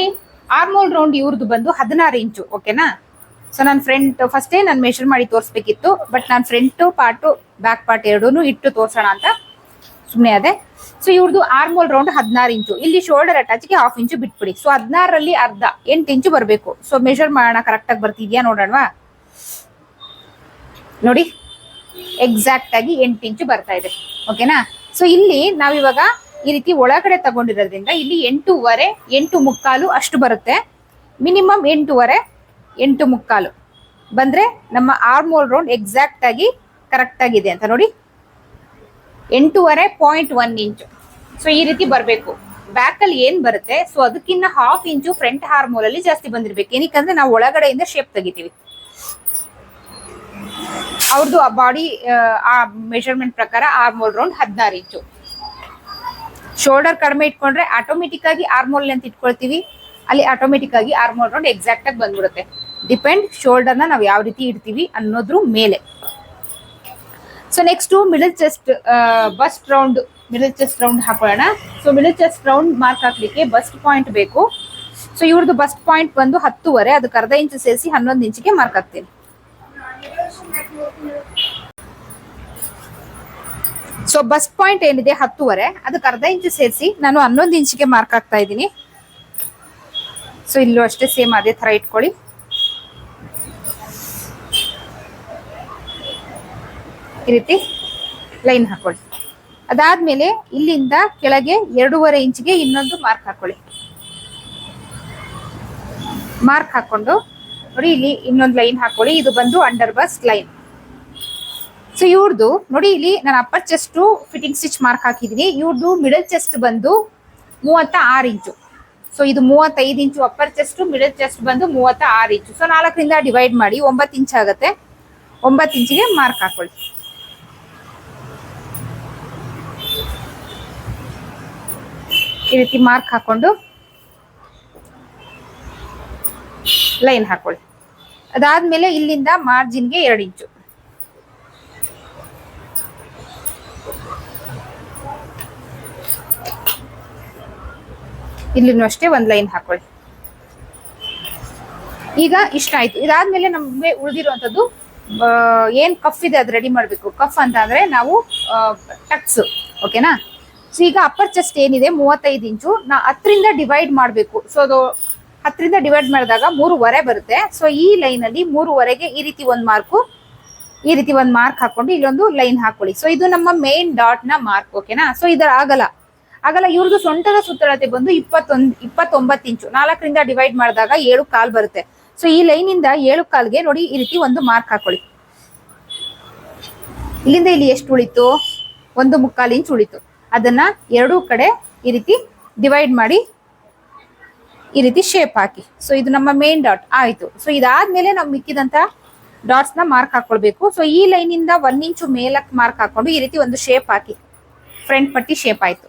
ಆರ್ಮೋಲ್ ರೌಂಡ್ ಇವ್ರದ್ದು ಬಂದು ಹದಿನಾರು ಇಂಚು ಓಕೆನಾ ಸೊ ನಾನು ಫ್ರಂಟ್ ಫಸ್ಟೇ ನಾನು ಮೆಷರ್ ಮಾಡಿ ತೋರಿಸ್ಬೇಕಿತ್ತು ಬಟ್ ನಾನು ಫ್ರಂಟ್ ಪಾರ್ಟು ಬ್ಯಾಕ್ ಪಾರ್ಟ್ ಎರಡೂ ಇಟ್ಟು ತೋರಿಸೋಣ ಅಂತ ಸುಮ್ಮನೆ ಅದೇ ಸೊ ಇವ್ರದ್ದು ಆರ್ಮೋಲ್ ರೌಂಡ್ ಹದಿನಾರು ಇಂಚು. ಇಲ್ಲಿ ಶೋಲ್ಡರ್ ಅಟ್ಯಾಚ್ಗೆ ಹಾಫ್ ಇಂಚು ಬಿಟ್ಬಿಡಿ. ಸೊ ಹದಿನಾರರಲ್ಲಿ ಅರ್ಧ, ಎಂಟು ಇಂಚು ಬರಬೇಕು. ಸೊ ಮೆಷರ್ ಮಾಡೋಣ ಕರೆಕ್ಟಾಗಿ ಬರ್ತಿದ್ಯಾ ನೋಡೋಣವಾ? ನೋಡಿ ಎಕ್ಸಾಕ್ಟ್ ಆಗಿ ಎಂಟು ಇಂಚು ಬರ್ತಾ ಇದೆ ಓಕೆನಾ ಸೊ ಇಲ್ಲಿ ನಾವಿವಾಗ ಈ ರೀತಿ ಒಳಗಡೆ ತಗೊಂಡಿರೋದ್ರಿಂದ ಇಲ್ಲಿ ಎಂಟೂವರೆ ಎಂಟು ಮುಕ್ಕಾಲು ಅಷ್ಟು ಬರುತ್ತೆ. ಮಿನಿಮಮ್ ಎಂಟೂವರೆ ಎಂಟು ಮುಕ್ಕಾಲು ಬಂದ್ರೆ ನಮ್ಮ ಆರ್ಮೋಲ್ ರೌಂಡ್ ಎಕ್ಸಾಕ್ಟ್ ಆಗಿ ಕರೆಕ್ಟ್ ಆಗಿದೆ ಅಂತ ನೋಡಿ. ಎಂಟೂವರೆ ಪಾಯಿಂಟ್ ಒನ್ ಇಂಚು ಸೊ ಈ ರೀತಿ ಬರಬೇಕು. ಬ್ಯಾಕ್ ಅಲ್ಲಿ ಏನ್ ಬರುತ್ತೆ? ಸೊ ಅದಕ್ಕಿಂತ ಹಾಫ್ ಇಂಚು ಫ್ರಂಟ್ ಹಾರ್ಮೋಲಲ್ಲಿ ಜಾಸ್ತಿ ಬಂದಿರ್ಬೇಕು. ಏನಕ್ಕಂದ್ರೆ ನಾವು ಒಳಗಡೆಯಿಂದ ಶೇಪ್ ತೆಗಿತೀವಿ. ಅವ್ರದ್ದು ಆ ಬಾಡಿ ಆ ಮೆಷರ್ಮೆಂಟ್ ಪ್ರಕಾರ ಆರ್ಮೋಲ್ ರೌಂಡ್ ಹದಿನಾರು ಇಂಚು ಶೋಲ್ಡರ್ ಕಡಿಮೆ ಇಟ್ಕೊಂಡ್ರೆ ಆಟೋಮೆಟಿಕ್ ಆಗಿ ಆರ್ಮೋಲ್ ಲೆಂತ್ ಇಟ್ಕೊಳ್ತೀವಿ. ಅಲ್ಲಿ ಆಟೋಮೆಟಿಕ್ ಆಗಿ ಆರ್ಮೋಲ್ ರೌಂಡ್ ಎಕ್ಸಾಕ್ಟ್ ಆಗಿ ಬಂದ್ಬಿಡುತ್ತೆ. ಡಿಪೆಂಡ್ ಶೋಲ್ಡರ್ನ ನಾವು ಯಾವ ರೀತಿ ಇಡ್ತೀವಿ ಅನ್ನೋದ್ರ ಮೇಲೆ. So next middle chest bust round middle chest round ಹಾಕೊಳ್ಳೋಣ. So middle chest round mark ಹಾಕ್ಲಿಕ್ಕೆ ಬಸ್ಟ್ ಪಾಯಿಂಟ್ ಬೇಕು. ಸೊ ಇವ್ರದ್ದು ಬಸ್ಟ್ ಪಾಯಿಂಟ್ ಬಂದು ಹತ್ತುವರೆ, ಅದಕ್ಕೆ ಅರ್ಧ ಇಂಚು ಸೇರಿಸಿ ಹನ್ನೊಂದು ಇಂಚಿಗೆ ಮಾರ್ಕ್ ಹಾಕ್ತೀನಿ. ಸೊ ಬಸ್ ಪಾಯಿಂಟ್ ಏನಿದೆ? ಹತ್ತುವರೆ. ಅದಕ್ಕೆ ಅರ್ಧ ಇಂಚು ಸೇರಿಸಿ ನಾನು ಹನ್ನೊಂದು ಇಂಚಿಗೆ ಮಾರ್ಕ್ ಹಾಕ್ತಾ ಇದ್ದೀನಿ. ಸೊ ಇಲ್ಲೂ ಅಷ್ಟೇ ಸೇಮ್ ಅದೇ ಥರ ಇಟ್ಕೊಳ್ಳಿ. ಈ ರೀತಿ ಲೈನ್ ಹಾಕೊಳ್ಳಿ. ಅದಾದ್ಮೇಲೆ ಇಲ್ಲಿಂದ ಕೆಳಗೆ ಎರಡೂವರೆ ಇಂಚಿಗೆ ಇನ್ನೊಂದು ಮಾರ್ಕ್ ಹಾಕೊಳ್ಳಿ. ಮಾರ್ಕ್ ಹಾಕೊಂಡು ನೋಡಿ, ಇಲ್ಲಿ ಇನ್ನೊಂದು ಲೈನ್ ಹಾಕೊಳ್ಳಿ. ಇದು ಬಂದು ಅಂಡರ್ ಬಸ್ ಲೈನ್ ಸೊ ಇವ್ರದ್ದು ನೋಡಿ ಇಲ್ಲಿ ನಾನು upper chest fitting stitch mark ಹಾಕಿದೀನಿ. ಇವ್ರದ್ದು ಮಿಡಲ್ ಚೆಸ್ಟ್ ಬಂದು ಮೂವತ್ತ ಆರು ಇಂಚು. ಸೊ ಇದು ಮೂವತ್ತೈದು inch upper chest middle chest ಬಂದು ಮೂವತ್ತ ಆರು ಇಂಚು. ಸೊ ನಾಲ್ಕರಿಂದ ಡಿವೈಡ್ ಮಾಡಿ ಒಂಬತ್ತು ಇಂಚ್ ಆಗುತ್ತೆ. ಒಂಬತ್ತು ಇಂಚಿಗೆ ಮಾರ್ಕ್ ಹಾಕೊಳ್ಳಿ. ಈ ರೀತಿ ಮಾರ್ಕ್ ಹಾಕೊಂಡು ಲೈನ್ ಹಾಕೊಳ್ಳಿ. ಅದಾದ್ಮೇಲೆ ಇಲ್ಲಿಂದ ಮಾರ್ಜಿನ್ಗೆ ಎರಡು ಇಂಚು. ಇಲ್ಲಿನೂ ಅಷ್ಟೇ ಒಂದು ಲೈನ್ ಹಾಕೊಳ್ಳಿ. ಈಗ ಇಷ್ಟ ಆಯ್ತು. ಇದಾದ್ಮೇಲೆ ನಮಗೆ ಉಳಿದಿರುವಂತದ್ದು ಏನ್ ಕಫ್ ಇದೆ ಅದು ರೆಡಿ ಮಾಡಬೇಕು. ಕಫ್ ಅಂತ ಅಂದ್ರೆ ನಾವು ಟಕ್ಸ್ ಓಕೆನಾ ಸೊ ಈಗ ಅಪ್ಪರ್ ಚೆಸ್ಟ್ ಏನಿದೆ, ಮೂವತ್ತೈದು ಇಂಚು, ನಾ ಹತ್ತರಿಂದ ಡಿವೈಡ್ ಮಾಡಬೇಕು. ಸೊ ಅದು ಹತ್ತರಿಂದ ಡಿವೈಡ್ ಮಾಡಿದಾಗ ಮೂರುವರೆ ಬರುತ್ತೆ. ಸೊ ಈ ಲೈನ್ ಅಲ್ಲಿ ಮೂರುವರೆಗೆ ಈ ರೀತಿ ಒಂದು ಮಾರ್ಕು ಈ ರೀತಿ ಒಂದು ಮಾರ್ಕ್ ಹಾಕೊಂಡು ಇಲ್ಲೊಂದು ಲೈನ್ ಹಾಕೊಳ್ಳಿ. ಸೊ ಇದು ನಮ್ಮ ಮೇನ್ ಡಾಟ್ನ ಮಾರ್ಕ್ ಓಕೆನಾ ಸೊ ಇದರ ಆಗಲ್ಲ ಆಗಲ್ಲ ಇವ್ರದ್ದು ಸೊಂಟದ ಸುತ್ತಳತೆ ಬಂದು ಇಪ್ಪತ್ತೊಂದ್, ಇಪ್ಪತ್ತೊಂಬತ್ತು ಇಂಚು. ನಾಲ್ಕರಿಂದ ಡಿವೈಡ್ ಮಾಡಿದಾಗ ಏಳು ಕಾಲ್ ಬರುತ್ತೆ. ಸೊ ಈ ಲೈನ್ ಇಂದ ಏಳು ಕಾಲ್ಗೆ ನೋಡಿ ಈ ರೀತಿ ಒಂದು ಮಾರ್ಕ್ ಹಾಕೊಳ್ಳಿ. ಇಲ್ಲಿಂದ ಇಲ್ಲಿ ಎಷ್ಟು ಉಳಿತು? ಒಂದು ಮುಕ್ಕಾಲು ಇಂಚು ಉಳಿತು. ಅದನ್ನ ಎರಡೂ ಕಡೆ ಈ ರೀತಿ ಡಿವೈಡ್ ಮಾಡಿ ಈ ರೀತಿ ಶೇಪ್ ಹಾಕಿ. ಸೊ ಇದು ನಮ್ಮ ಮೇನ್ ಡಾಟ್ ಆಯ್ತು. ಸೊ ಇದಾದ್ಮೇಲೆ ನಾವು ಮಿಕ್ಕಿದಂತ ಡಾಟ್ಸ್ನ ಮಾರ್ಕ್ ಹಾಕೊಳ್ಬೇಕು. ಸೊ ಈ ಲೈನ್ ಇಂದ ಒಂದ್ ಇಂಚು ಮೇಲಕ್ಕೆ ಮಾರ್ಕ್ ಹಾಕೊಂಡು ಈ ರೀತಿ ಒಂದು ಶೇಪ್ ಹಾಕಿ. ಫ್ರಂಟ್ ಪಟ್ಟಿ ಶೇಪ್ ಆಯ್ತು.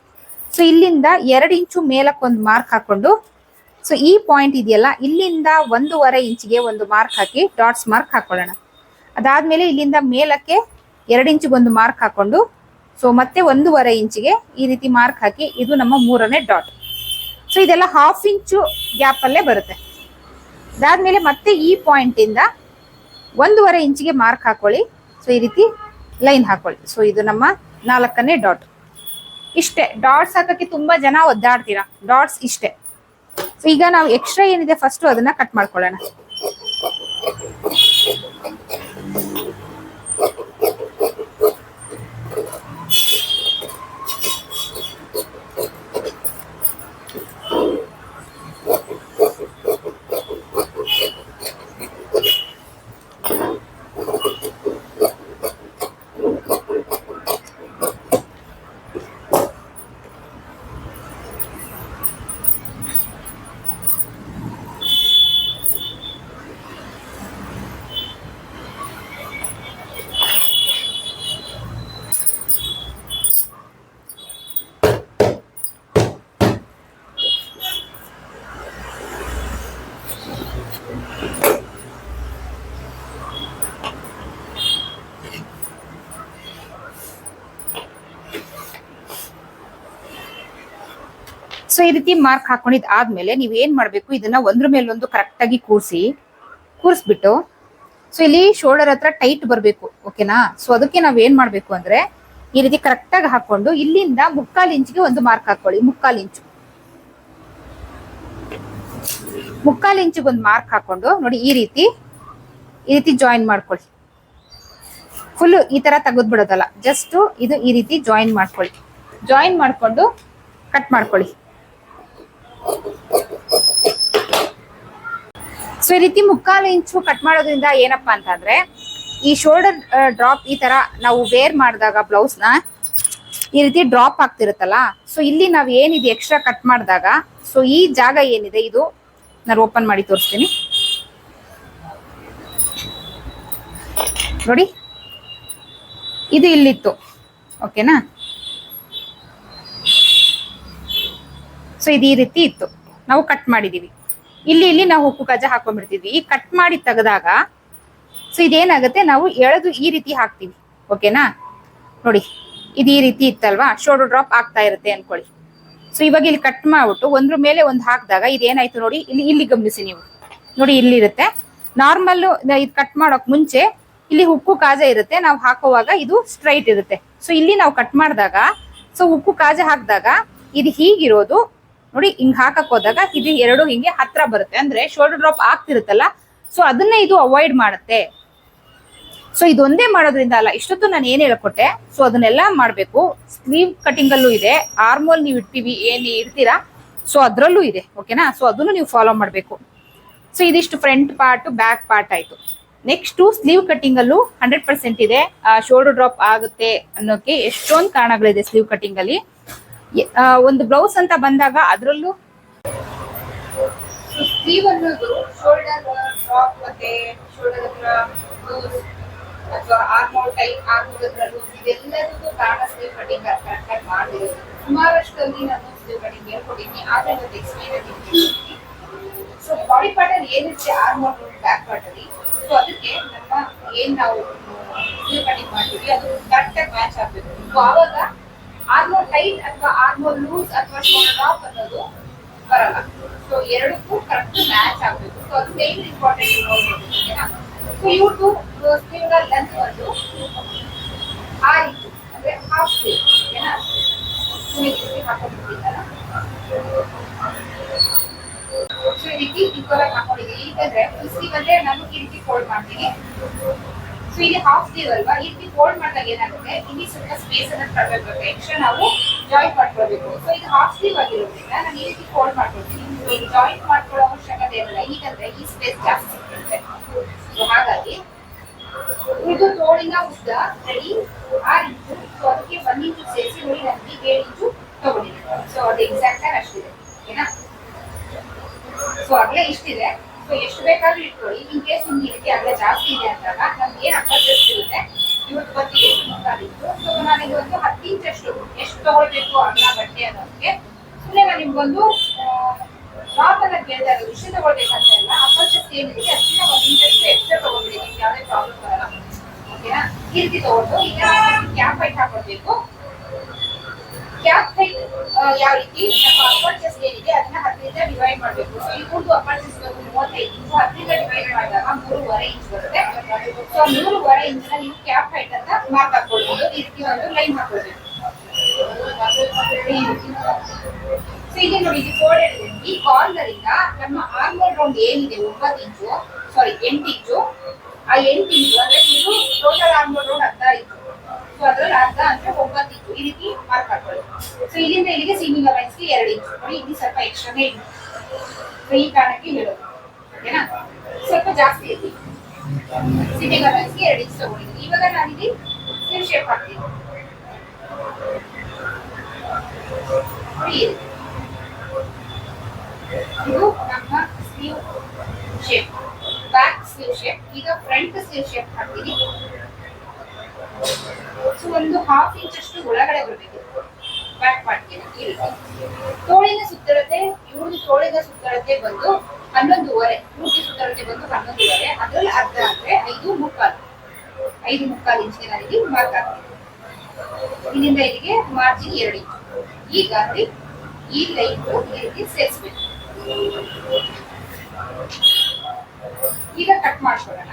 ಸೊ ಇಲ್ಲಿಂದ ಎರಡು ಇಂಚು ಮೇಲಕ್ಕೆ ಒಂದು ಮಾರ್ಕ್ ಹಾಕೊಂಡು ಸೊ ಈ ಪಾಯಿಂಟ್ ಇದೆಯಲ್ಲ, ಇಲ್ಲಿಂದ ಒಂದೂವರೆ ಇಂಚಿಗೆ ಒಂದು ಮಾರ್ಕ್ ಹಾಕಿ ಡಾಟ್ಸ್ ಮಾರ್ಕ್ ಹಾಕೊಳ್ಳೋಣ. ಅದಾದ್ಮೇಲೆ ಇಲ್ಲಿಂದ ಮೇಲಕ್ಕೆ ಎರಡು ಇಂಚಿಗೆ ಒಂದು ಮಾರ್ಕ್ ಹಾಕೊಂಡು ಸೊ ಮತ್ತೆ ಒಂದೂವರೆ ಇಂಚಿಗೆ ಈ ರೀತಿ ಮಾರ್ಕ್ ಹಾಕಿ ಇದು ನಮ್ಮ ಮೂರನೇ ಡಾಟ್ ಸೊ ಇದೆಲ್ಲ ಹಾಫ್ ಇಂಚು ಗ್ಯಾಪ್ ಅಲ್ಲೇ ಬರುತ್ತೆ. ಅದಾದ್ಮೇಲೆ ಮತ್ತೆ ಈ ಪಾಯಿಂಟ್ ಇಂದ ಒಂದೂವರೆ ಇಂಚಿಗೆ ಮಾರ್ಕ್ ಹಾಕೊಳ್ಳಿ. ಸೊ ಈ ರೀತಿ ಲೈನ್ ಹಾಕೊಳ್ಳಿ. ಸೊ ಇದು ನಮ್ಮ ನಾಲ್ಕನೇ ಡಾಟ್ ಇಷ್ಟೇ. ಡಾಟ್ಸ್ ಹಾಕಕ್ಕೆ ತುಂಬಾ ಜನ ಒದ್ದಾಡ್ತೀರಾ? ಡಾಟ್ಸ್ ಇಷ್ಟೇ. ಈಗ ನಾವು ಎಕ್ಸ್ಟ್ರಾ ಏನಿದೆ ಫಸ್ಟ್ ಅದನ್ನ ಕಟ್ ಮಾಡ್ಕೊಳ್ಳೋಣ. ಈ ರೀತಿ ಮಾರ್ಕ್ ಹಾಕೊಂಡಿದ್ ಆದ್ಮೇಲೆ ನೀವ್ ಏನ್ ಮಾಡ್ಬೇಕು? ಇದನ್ನ ಒಂದ್ರ ಮೇಲೊಂದು ಕರೆಕ್ಟ್ ಆಗಿ ಕೂರ್ಸಿ, ಕೂರಿಸ್ಬಿಟ್ಟು ಸೊ ಇಲ್ಲಿ ಶೋಲ್ಡರ್ ಹತ್ರ ಟೈಟ್ ಬರ್ಬೇಕು ಓಕೆನಾ ಸೊ ಅದಕ್ಕೆ ನಾವ್ ಏನ್ ಮಾಡ್ಬೇಕು ಅಂದ್ರೆ, ಈ ರೀತಿ ಕರೆಕ್ಟ್ ಆಗಿ ಹಾಕೊಂಡು ಇಲ್ಲಿಂದ ಮುಕ್ಕಾಲ್ ಇಂಚಿಗೆ ಒಂದು ಮಾರ್ಕ್ ಹಾಕೊಳ್ಳಿ, ಮುಕ್ಕಾಲ್ ಇಂಚು. ಮುಕ್ಕಾಲ್ ಇಂಚಿಗೆ ಒಂದು ಮಾರ್ಕ್ ಹಾಕೊಂಡು, ನೋಡಿ ಈ ರೀತಿ ಈ ರೀತಿ ಜಾಯಿನ್ ಮಾಡ್ಕೊಳ್ಳಿ. ಫುಲ್ ಈ ತರ ತೆಗೆದ್ ಬಿಡೋದಲ್ಲ ಜಸ್ಟ್ ಇದು ಈ ರೀತಿ ಜಾಯಿನ್ ಮಾಡ್ಕೊಳ್ಳಿ. ಜಾಯಿನ್ ಮಾಡ್ಕೊಂಡು ಕಟ್ ಮಾಡ್ಕೊಳ್ಳಿ. ಸೊ ಈ ರೀತಿ ಮುಕ್ಕಾಲು ಇಂಚು ಕಟ್ ಮಾಡೋದ್ರಿಂದ ಏನಪ್ಪಾ ಅಂತಂದ್ರೆ, ಈ ಶೋಲ್ಡರ್ ಡ್ರಾಪ್ ಈ ತರ ನಾವು ವೇರ್ ಮಾಡಿದಾಗ ಬ್ಲೌಸ್ನ ಈ ರೀತಿ ಡ್ರಾಪ್ ಆಗ್ತಿರುತ್ತಲ್ಲ? ಸೊ ಇಲ್ಲಿ ನಾವ್ ಏನಿದೆ ಎಕ್ಸ್ಟ್ರಾ ಕಟ್ ಮಾಡಿದಾಗ ಸೊ ಈ ಜಾಗ ಏನಿದೆ, ಇದು ನಾನು ಓಪನ್ ಮಾಡಿ ತೋರಿಸ್ತೀನಿ. ನೋಡಿ. ಇದು ಇಲ್ಲಿತ್ತು. ಓಕೆನಾ ಸೊ ಇದು ಈ ರೀತಿ ಇತ್ತು. ನಾವು ಕಟ್ ಮಾಡಿದೀವಿ. ಇಲ್ಲಿ ಇಲ್ಲಿ ನಾವು ಉಪ್ಪು ಗಜ ಹಾಕೊಂಡ್ಬಿಡ್ತಿದ್ವಿ. ಈ ಕಟ್ ಮಾಡಿ ತೆಗೆದಾಗ, ಸೊ ಇದೇನಾಗುತ್ತೆ? ನಾವು ಎಳೆದು ಈ ರೀತಿ ಹಾಕ್ತೀವಿ. ಓಕೆನಾ ನೋಡಿ, ಇದು ಈ ರೀತಿ ಇತ್ತಲ್ವಾ? ಶೋಲ್ಡರ್ ಡ್ರಾಪ್ ಆಗ್ತಾ ಇರುತ್ತೆ ಅನ್ಕೊಳ್ಳಿ. ಸೊ ಇವಾಗ ಇಲ್ಲಿ ಕಟ್ ಮಾಡ್ಬಿಟ್ಟು ಒಂದ್ರ ಮೇಲೆ ಒಂದು ಹಾಕಿದಾಗ ಇದೇನಾಯ್ತು ನೋಡಿ? ಇಲ್ಲಿ ಇಲ್ಲಿ ಗಮನಿಸಿ ನೀವು. ನೋಡಿ, ಇಲ್ಲಿ ಇರುತ್ತೆ. ನಾರ್ಮಲ್ ಇದು ಕಟ್ ಮಾಡೋಕ್ ಮುಂಚೆ ಇಲ್ಲಿ ಉಕ್ಕು ಕಾಜ ಇರುತ್ತೆ. ನಾವು ಹಾಕುವಾಗ ಇದು ಸ್ಟ್ರೈಟ್ ಇರುತ್ತೆ. ಸೊ ಇಲ್ಲಿ ನಾವು ಕಟ್ ಮಾಡಿದಾಗ, ಸೊ ಉಕ್ಕು ಕಾಜ ಹಾಕಿದಾಗ ಇದು ಹೀಗಿರೋದು. ನೋಡಿ, ಹಿಂಗ್ ಹಾಕಕ್ ಹೋದಾಗ ಇದು ಎರಡು ಹಿಂಗೆ ಹತ್ರ ಬರುತ್ತೆ. ಅಂದ್ರೆ ಶೋಲ್ಡರ್ ಡ್ರಾಪ್ ಆಗ್ತಿರುತ್ತಲ್ಲ? ಸೊ ಅದನ್ನ ಇದು ಅವಾಯ್ಡ್ ಮಾಡುತ್ತೆ. ಸೊ ಇದೊಂದೇ ಮಾಡೋದ್ರಿಂದ ಅಲ್ಲ, ಇಷ್ಟೊತ್ತು ನಾನು ಏನ್ ಹೇಳ್ಕೊಟ್ಟೆ? ಸೊ ಅದನ್ನೆಲ್ಲ ಮಾಡ್ಬೇಕು. ಸ್ಲೀವ್ ಕಟಿಂಗ್ ಅಲ್ಲೂ ಇದೆ. ಆರ್ಮೋಲ್ ನೀವು ಇಡ್ತೀವಿ, ಏನ್ ಇಡ್ತೀರಾ? ಸೊ ಅದ್ರಲ್ಲೂ ಇದೆ ಓಕೆನಾ ಸೊ ಅದನ್ನು ನೀವು ಫಾಲೋ ಮಾಡ್ಬೇಕು. ಸೊ ಇದಿಷ್ಟು ಫ್ರಂಟ್ ಪಾರ್ಟ್ ಬ್ಯಾಕ್ ಪಾರ್ಟ್ ಆಯ್ತು. ನೆಕ್ಸ್ಟ್ ಸ್ಲೀವ್ ಕಟಿಂಗ್ ಅಲ್ಲೂ ಹಂಡ್ರೆಡ್ ಪರ್ಸೆಂಟ್ ಇದೆ. ಶೋಲ್ಡರ್ ಡ್ರಾಪ್ ಆಗುತ್ತೆ ಅನ್ನೋಕೆ ಎಷ್ಟೊಂದು ಕಾರಣಗಳಿದೆ ಸ್ಲೀವ್ ಕಟಿಂಗ್ ಅಲ್ಲಿ. ಒಂದು ಬ್ಲೌಸ್ ಅಂತ ಬಂದಾಗ ಅದರಲ್ಲೂ ಅಲ್ಲಿ ನಾನು ಸ್ಲೀವ್ ಕಟಿಂಗ್ ಹೇಳ್ಕೊಟ್ಟಿದ್ದೀನಿ. ಆದ್ರೆ ಇವತ್ತು ಎಕ್ಸ್ಪ್ಲೈನ್ ಸೊ ಬಾಡಿ ಪಾರ್ಟ್ ಅಲ್ಲಿ ಏನಿರುತ್ತೆ ಆರ್ಮೋಲ್ ಬ್ಯಾಕ್ ಪಾರ್ಟ್ ಅಲ್ಲಿ? ಸೊ ಅದಕ್ಕೆ ನಮ್ಮ ಏನ್ ನಾವು ಸ್ಲೀವ್ ಮಾಡ್ತೀವಿ, ಅದು ಕರೆಕ್ಟಾಗಿ ಮ್ಯಾಚ್ ಆಗ್ಬೇಕು ಸೊ ಆವಾಗ ಆರ್ಮೋಲ್ ಟೈಟ್ ಅಥವಾ ಆರ್ಮೋ ಲೂಸ್ ಅಥವಾ ಶೋಲ್ಡರ್ ಆಫ್ ಅನ್ನೋದು ಬರಲ್ಲ. ಸೊ ಎರಡಕ್ಕೂ ಕರೆಕ್ಟ್ ಮ್ಯಾಚ್ ಆಗಬೇಕು. ಸೊ ಅದು ಮೇನ್ ಇಂಪಾರ್ಟೆಂಟ್ ನೋಡ್ಬೋದು ಸೊ ಟು ಸ್ಲೀವ್ ಲೆಂತ್ ಬಂದು ಆ ರೀತಿ ಅಂದ್ರೆ ಹಾಫ್ ಸ್ಲೀವ್ ಓಕೆನಾ? ಸುಮ್ಮನೆ ಹಾಕೊಂಡಿದ್ದೀನಲ್ಲ ಸೊ ಈ ರೀತಿ ಈಕ್ವಲ್ ಆಗಿ ಹಾಕೊಂಡಿದ್ದೀನಿ ಈಗಂದ್ರೆ ಸ್ಲೀವ್ ಅಂದ್ರೆ ನಾನು ಈ ರೀತಿ ಫೋಲ್ಡ್ ಮಾಡ್ತೀನಿ. ಸೊ ಇಲ್ಲಿ ಹಾಫ್ ಸ್ಲೀವ್ ಅಲ್ವಾ? ರೀತಿ ಫೋಲ್ಡ್ ಮಾಡಿದಾಗ ಏನಾಗುತ್ತೆ? ಇಲ್ಲಿ ಸ್ವಲ್ಪ ಸ್ಪೇಸ್ ಅನ್ನ ತರಬೇಕು. ಎಕ್ಸ್ಟ್ರಾ ನಾವು ಜಾಯಿಂಟ್ ಮಾಡ್ಕೊಳ್ಬೇಕು. ಸೊ ಇದು ಹಾಫ್ ಸ್ಲೀವ್ ಆಗಿರೋದ್ರಿಂದ ನಾನು ಈ ರೀತಿ ಫೋಲ್ಡ್ ಮಾಡ್ಕೊಳ್ತೀನಿ. ಜಾಯಿಂಟ್ ಮಾಡ್ಕೊಳ್ಳೋ ಅವಶ್ಯಕತೆ ಇರಲ್ಲ ಈಗಂದ್ರೆ ಈ ಸ್ಪೇಸ್ ಜಾಸ್ತಿ ಸಿಗುತ್ತೆ ಸೊ ಹಾಗಾಗಿ ಇದು ತೋಳಿನ ಉದ್ದ ರೆಡಿ ಆರ್ ಇಂಚು ಸೊ ಅದಕ್ಕೆ ಒಂದ್ ಇಂಚು ಸೇರಿಸಿ ನೋಡಿ ನನಗೆ ಏಳು ಇಂಚು ತಗೊಂಡಿದ್ದೀನಿ ಸೊ ಅದು ಎಕ್ಸಾಕ್ಟ್ ಆಗಿ ಅಷ್ಟಿದೆ. ಓಕೆನಾ ಸೊ ಅಗಲೇ ಇಷ್ಟಿದೆ. ಸೊ ಎಷ್ಟು ಬೇಕಾದ್ರೂ ಇಟ್ಕೊಳ್ಳಿ. ಇನ್ ಕೇಸ್ ನಿಮ್ಗೆ ಇದಕ್ಕೆ ಅಗಲ ಜಾಸ್ತಿ ಇದೆ ಅಂದಾಗ ನಮ್ಗೆ ಏನ್ ಅಪರ್ಚಸ್ ಇರುತ್ತೆ. ಇವತ್ತು ಎಷ್ಟು ಬೇಕಾಗಿತ್ತು ಸೊ ನಾನು ಇದು ಒಂದು ಹತ್ತು ಇಂಚಷ್ಟು ಎಷ್ಟು ತಗೊಳ್ಬೇಕು ಅಗಲ ಬಟ್ಟೆ ಅನ್ನೋದಕ್ಕೆ. ಸುಮ್ಮನೆ ನಾನು ನಿಮ್ಗೊಂದು ಆಗಿ ಕೇಳ್ತಾ ಇರೋದು ಇಷ್ಟು ತಗೊಳ್ಬೇಕಂತ ಇಲ್ಲ. ಅಪರ್ಚೆಸ್ ಏನಿದೆ, ಅಷ್ಟೇ ಒಂದು ಇಂಚಷ್ಟು ಎಕ್ಸ್ಟ್ರಾ ತಗೊಂಡ್ಬಿಡಿ ನಿಮ್ಗೆ ಯಾವುದೇ ಪ್ರಾಬ್ಲಮ್ ಬರಲ್ಲ. ಓಕೆನಾ ಈ ರೀತಿ ತಗೊಂಡು ಈಗ ಕ್ಯಾಪ್ ಐಟ್ ಹಾಕೊಳ್ಬೇಕು. ಕ್ಯಾಪ್ ಹೈಟ್ ಯಾವ ರೀತಿ ನಮ್ಮ ಅಪರ್ಚಸ್ ಏನಿದೆ, ಅದನ್ನ ಹತ್ತರಿಂದ ಡಿವೈಡ್ ಮಾಡಬೇಕು. ಸೊ ಇವ್ರದ್ದು ಅಪರ್ಚಸ್ ಬಂದು ಮೂವತ್ತೈದು ಇಂಚು ಹತ್ತರಿಂದ ಡಿವೈಡ್ ಮಾಡಿದಾಗ ಮೂರುವರೆ ಇಂಚ್ ಬರುತ್ತೆ. ಸೊ ಮೂರುವರೆ ಇಂಚಿನ ನೀವು ಕ್ಯಾಪ್ ಹೈಟ್ ಅಂತ ಮಾರ್ಕ್ ಹಾಕೊಳ್ಬೋದು. ಈ ರೀತಿ ಒಂದು ಲೈನ್ ಹಾಕೊಳ್ಬೇಕು. ಈ. ಸೊ ಈಗ ನೋಡಿ, ಇದು ಫೋಲ್ಡೆಡ್ ಈ ಕಾರ್ನರಿಂದ ನಮ್ಮ ಆರ್ಮೋಲ್ ರೌಂಡ್ ಏನಿದೆ, ಒಂಬತ್ತು ಇಂಚು ಸಾರಿ ಎಂಟು ಇಂಚು, ಆ ಎಂಟು ಇಂಚು, ಅಂದ್ರೆ ಇದು ಟೋಟಲ್ ಆರ್ಮೋಲ್ ರೌಂಡ್ ಹದಿನಾರು ಇಂಚು. ಸೊ ಅದ್ರಲ್ಲಿ ಅರ್ಧ ಅಂದ್ರೆ ಒಂಬತ್ತಿತ್ತು ಈ ರೀತಿ ಮಾರ್ಕ್ ಹಾಕೊಳ್ಳಿ. ಸೊ ಇಲ್ಲಿಂದ ಇಲ್ಲಿಗೆ ಸೀಮಿಂಗ್ ಲೈನ್ಸ್ಗೆ ಎರಡು ಇಂಚು ನೋಡಿ, ಇಲ್ಲಿ ಸ್ವಲ್ಪ ಎಕ್ಸ್ಟ್ರಾನೇ ಇದೆ. ಸೊ ಈ ಕಾರಣಕ್ಕೆ ಹೇಳೋದು ಓಕೆನಾ? ಸ್ವಲ್ಪ ಜಾಸ್ತಿ ಇದೆ. ಸೀಮಿಂಗ್ ಲೈನ್ಸ್ಗೆ ಎರಡು ಇಂಚು ತಗೊಂಡಿದ್ದೀನಿ. ಇವಾಗ ನಾನಿಲ್ಲಿ ಸ್ಲಿಮ್ ಶೇಪ್ ಹಾಕ್ತೀನಿ. ಇದು. ನಮ್ಮ sleeve shape back sleeve shape ಈಗ ಫ್ರಂಟ್ ಸ್ಲೀವ್ ಶೇಪ್ ಹಾಕ್ತೀನಿ. ಸೊ ಒಂದು ಹಾಫ್ ಇಂಚ್ ಅಷ್ಟು ಒಳಗಡೆ ಬರಬೇಕು. ಬ್ಯಾಕ್ ಪಾರ್ಟ್ಗೆ ತೋಳಿನ ಸುತ್ತಳತೆ, ಇವ್ರದ್ದು ತೋಳಿನ ಸುತ್ತಳತೆ ಬಂದು ಹನ್ನೊಂದುವರೆ. ಮೂರ್ತಿ ಸುತ್ತಳತೆ ಬಂದು ಹನ್ನೊಂದುವರೆ. ಅದ್ರಲ್ಲಿ ಅರ್ಧ ಅಂದ್ರೆ ಐದು ಮುಕ್ಕಾಲು. ಐದು ಮುಕ್ಕಾಲು ಇಂಚಿಗೆ ನಾನು ಇಲ್ಲಿ ಮಾರ್ಕ್ ಹಾಕ್ತೀನಿ. ಇಲ್ಲಿಂದ ಇಲ್ಲಿಗೆ ಮಾರ್ಜಿನ್ ಎರಡು ಇಂಚು ಈಗ ಅಲ್ಲಿ ಈ ಲೈನ್ ಈ ರೀತಿ ಸೇರಿಸ್ಬೇಕು. ಈಗ ಕಟ್ ಮಾಡ್ಕೊಳ್ಳೋಣ.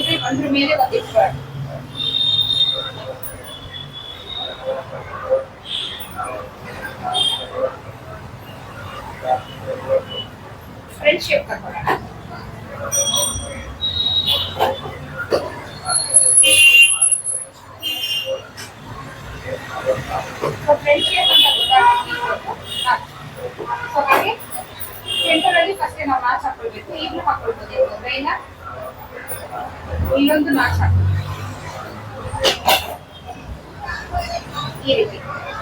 ಇದು ಒಂದ್ರ ಮೇಲೆ ಒಂದಿಷ್ಟು ಫ್ರೆಂಡ್ ಶೇಪ್ ತಗೊಳ್ಳೋಣ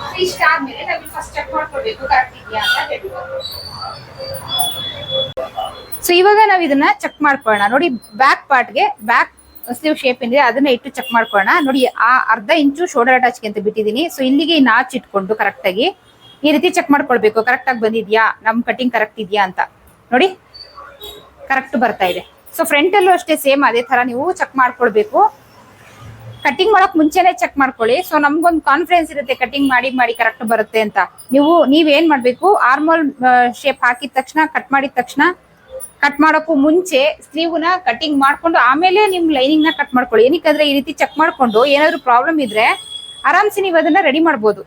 ಸೊ ಇಷ್ಟ ಆದ್ಮೇಲೆ ನಾವು ಫಸ್ಟ್ ಚೆಕ್ ಮಾಡ್ಕೊಳ್ಬೇಕು ಕರೆಕ್ಟ್ ಅಂತ ಹೇಳ್ಬೋದು ಸೊ ಇವಾಗ ನಾವು ಇದನ್ನ ಚೆಕ್ ಮಾಡ್ಕೊಳ್ಳೋಣ. ನೋಡಿ ಬ್ಯಾಕ್ ಪಾರ್ಟ್ಗೆ ಬ್ಯಾಕ್ ಸ್ಲೀವ್ ಶೇಪ್ ಏನಿದೆ, ಅದನ್ನ ಇಟ್ಟು ಚೆಕ್ ಮಾಡ್ಕೊಳ್ಳೋಣ. ನೋಡಿ, ಆ ಅರ್ಧ ಇಂಚು ಶೋಲ್ಡರ್ ಅಟ್ಯಾಚ್ಗೆ ಅಂತ ಬಿಟ್ಟಿದ್ದೀನಿ. ಸೊ ಇಲ್ಲಿಗೆ ನಾಚ್ ಇಟ್ಕೊಂಡು ಕರೆಕ್ಟ್ ಆಗಿ ಈ ರೀತಿ ಚೆಕ್ ಮಾಡ್ಕೊಳ್ಬೇಕು. ಕರೆಕ್ಟ್ ಆಗಿ ಬಂದಿದ್ಯಾ? ನಮ್ ಕಟಿಂಗ್ ಕರೆಕ್ಟ್ ಇದೆಯಾ ಅಂತ. ನೋಡಿ ಕರೆಕ್ಟ್ ಬರ್ತಾ ಇದೆ. ಸೊ ಫ್ರಂಟ್ ಅಲ್ಲೂ ಅಷ್ಟೇ ಸೇಮ್ ಅದೇ ತರ ನೀವು ಚೆಕ್ ಮಾಡ್ಕೊಳ್ಬೇಕು. ಕಟಿಂಗ್ ಮಾಡಕ್ ಮುಂಚೆನೆ ಚೆಕ್ ಮಾಡ್ಕೊಳ್ಳಿ. ಸೊ ನಮ್ಗೊಂದು ಕಾನ್ಫಿಡೆನ್ಸ್ ಇರುತ್ತೆ ಕಟಿಂಗ್ ಮಾಡಿ ಮಾಡಿ ಕರೆಕ್ಟ್ ಬರುತ್ತೆ ಅಂತ. ನೀವು, ನೀವೇನ್ ಮಾಡ್ಬೇಕು? ಆರ್ಮಲ್ ಶೇಪ್ ಹಾಕಿದ ತಕ್ಷಣ ಕಟ್ ಮಾಡಿದ ತಕ್ಷಣ ಕಟ್ ಮಾಡೋಕ್ಕೂ ಮುಂಚೆ ಸ್ಲೀವ್ನ ಕಟಿಂಗ್ ಮಾಡ್ಕೊಂಡು ಆಮೇಲೆ ನಿಮ್ಮ ಲೈನಿಂಗ್ನ ಕಟ್ ಮಾಡ್ಕೊಳ್ಳಿ. ಏನಕ್ಕಾದ್ರೆ ಈ ರೀತಿ ಚೆಕ್ ಮಾಡ್ಕೊಂಡು ಏನಾದರೂ ಪ್ರಾಬ್ಲಮ್ ಇದ್ರೆ ಆರಾಮ್ಸೆ ನೀವು ಅದನ್ನು ರೆಡಿ ಮಾಡ್ಬೋದು.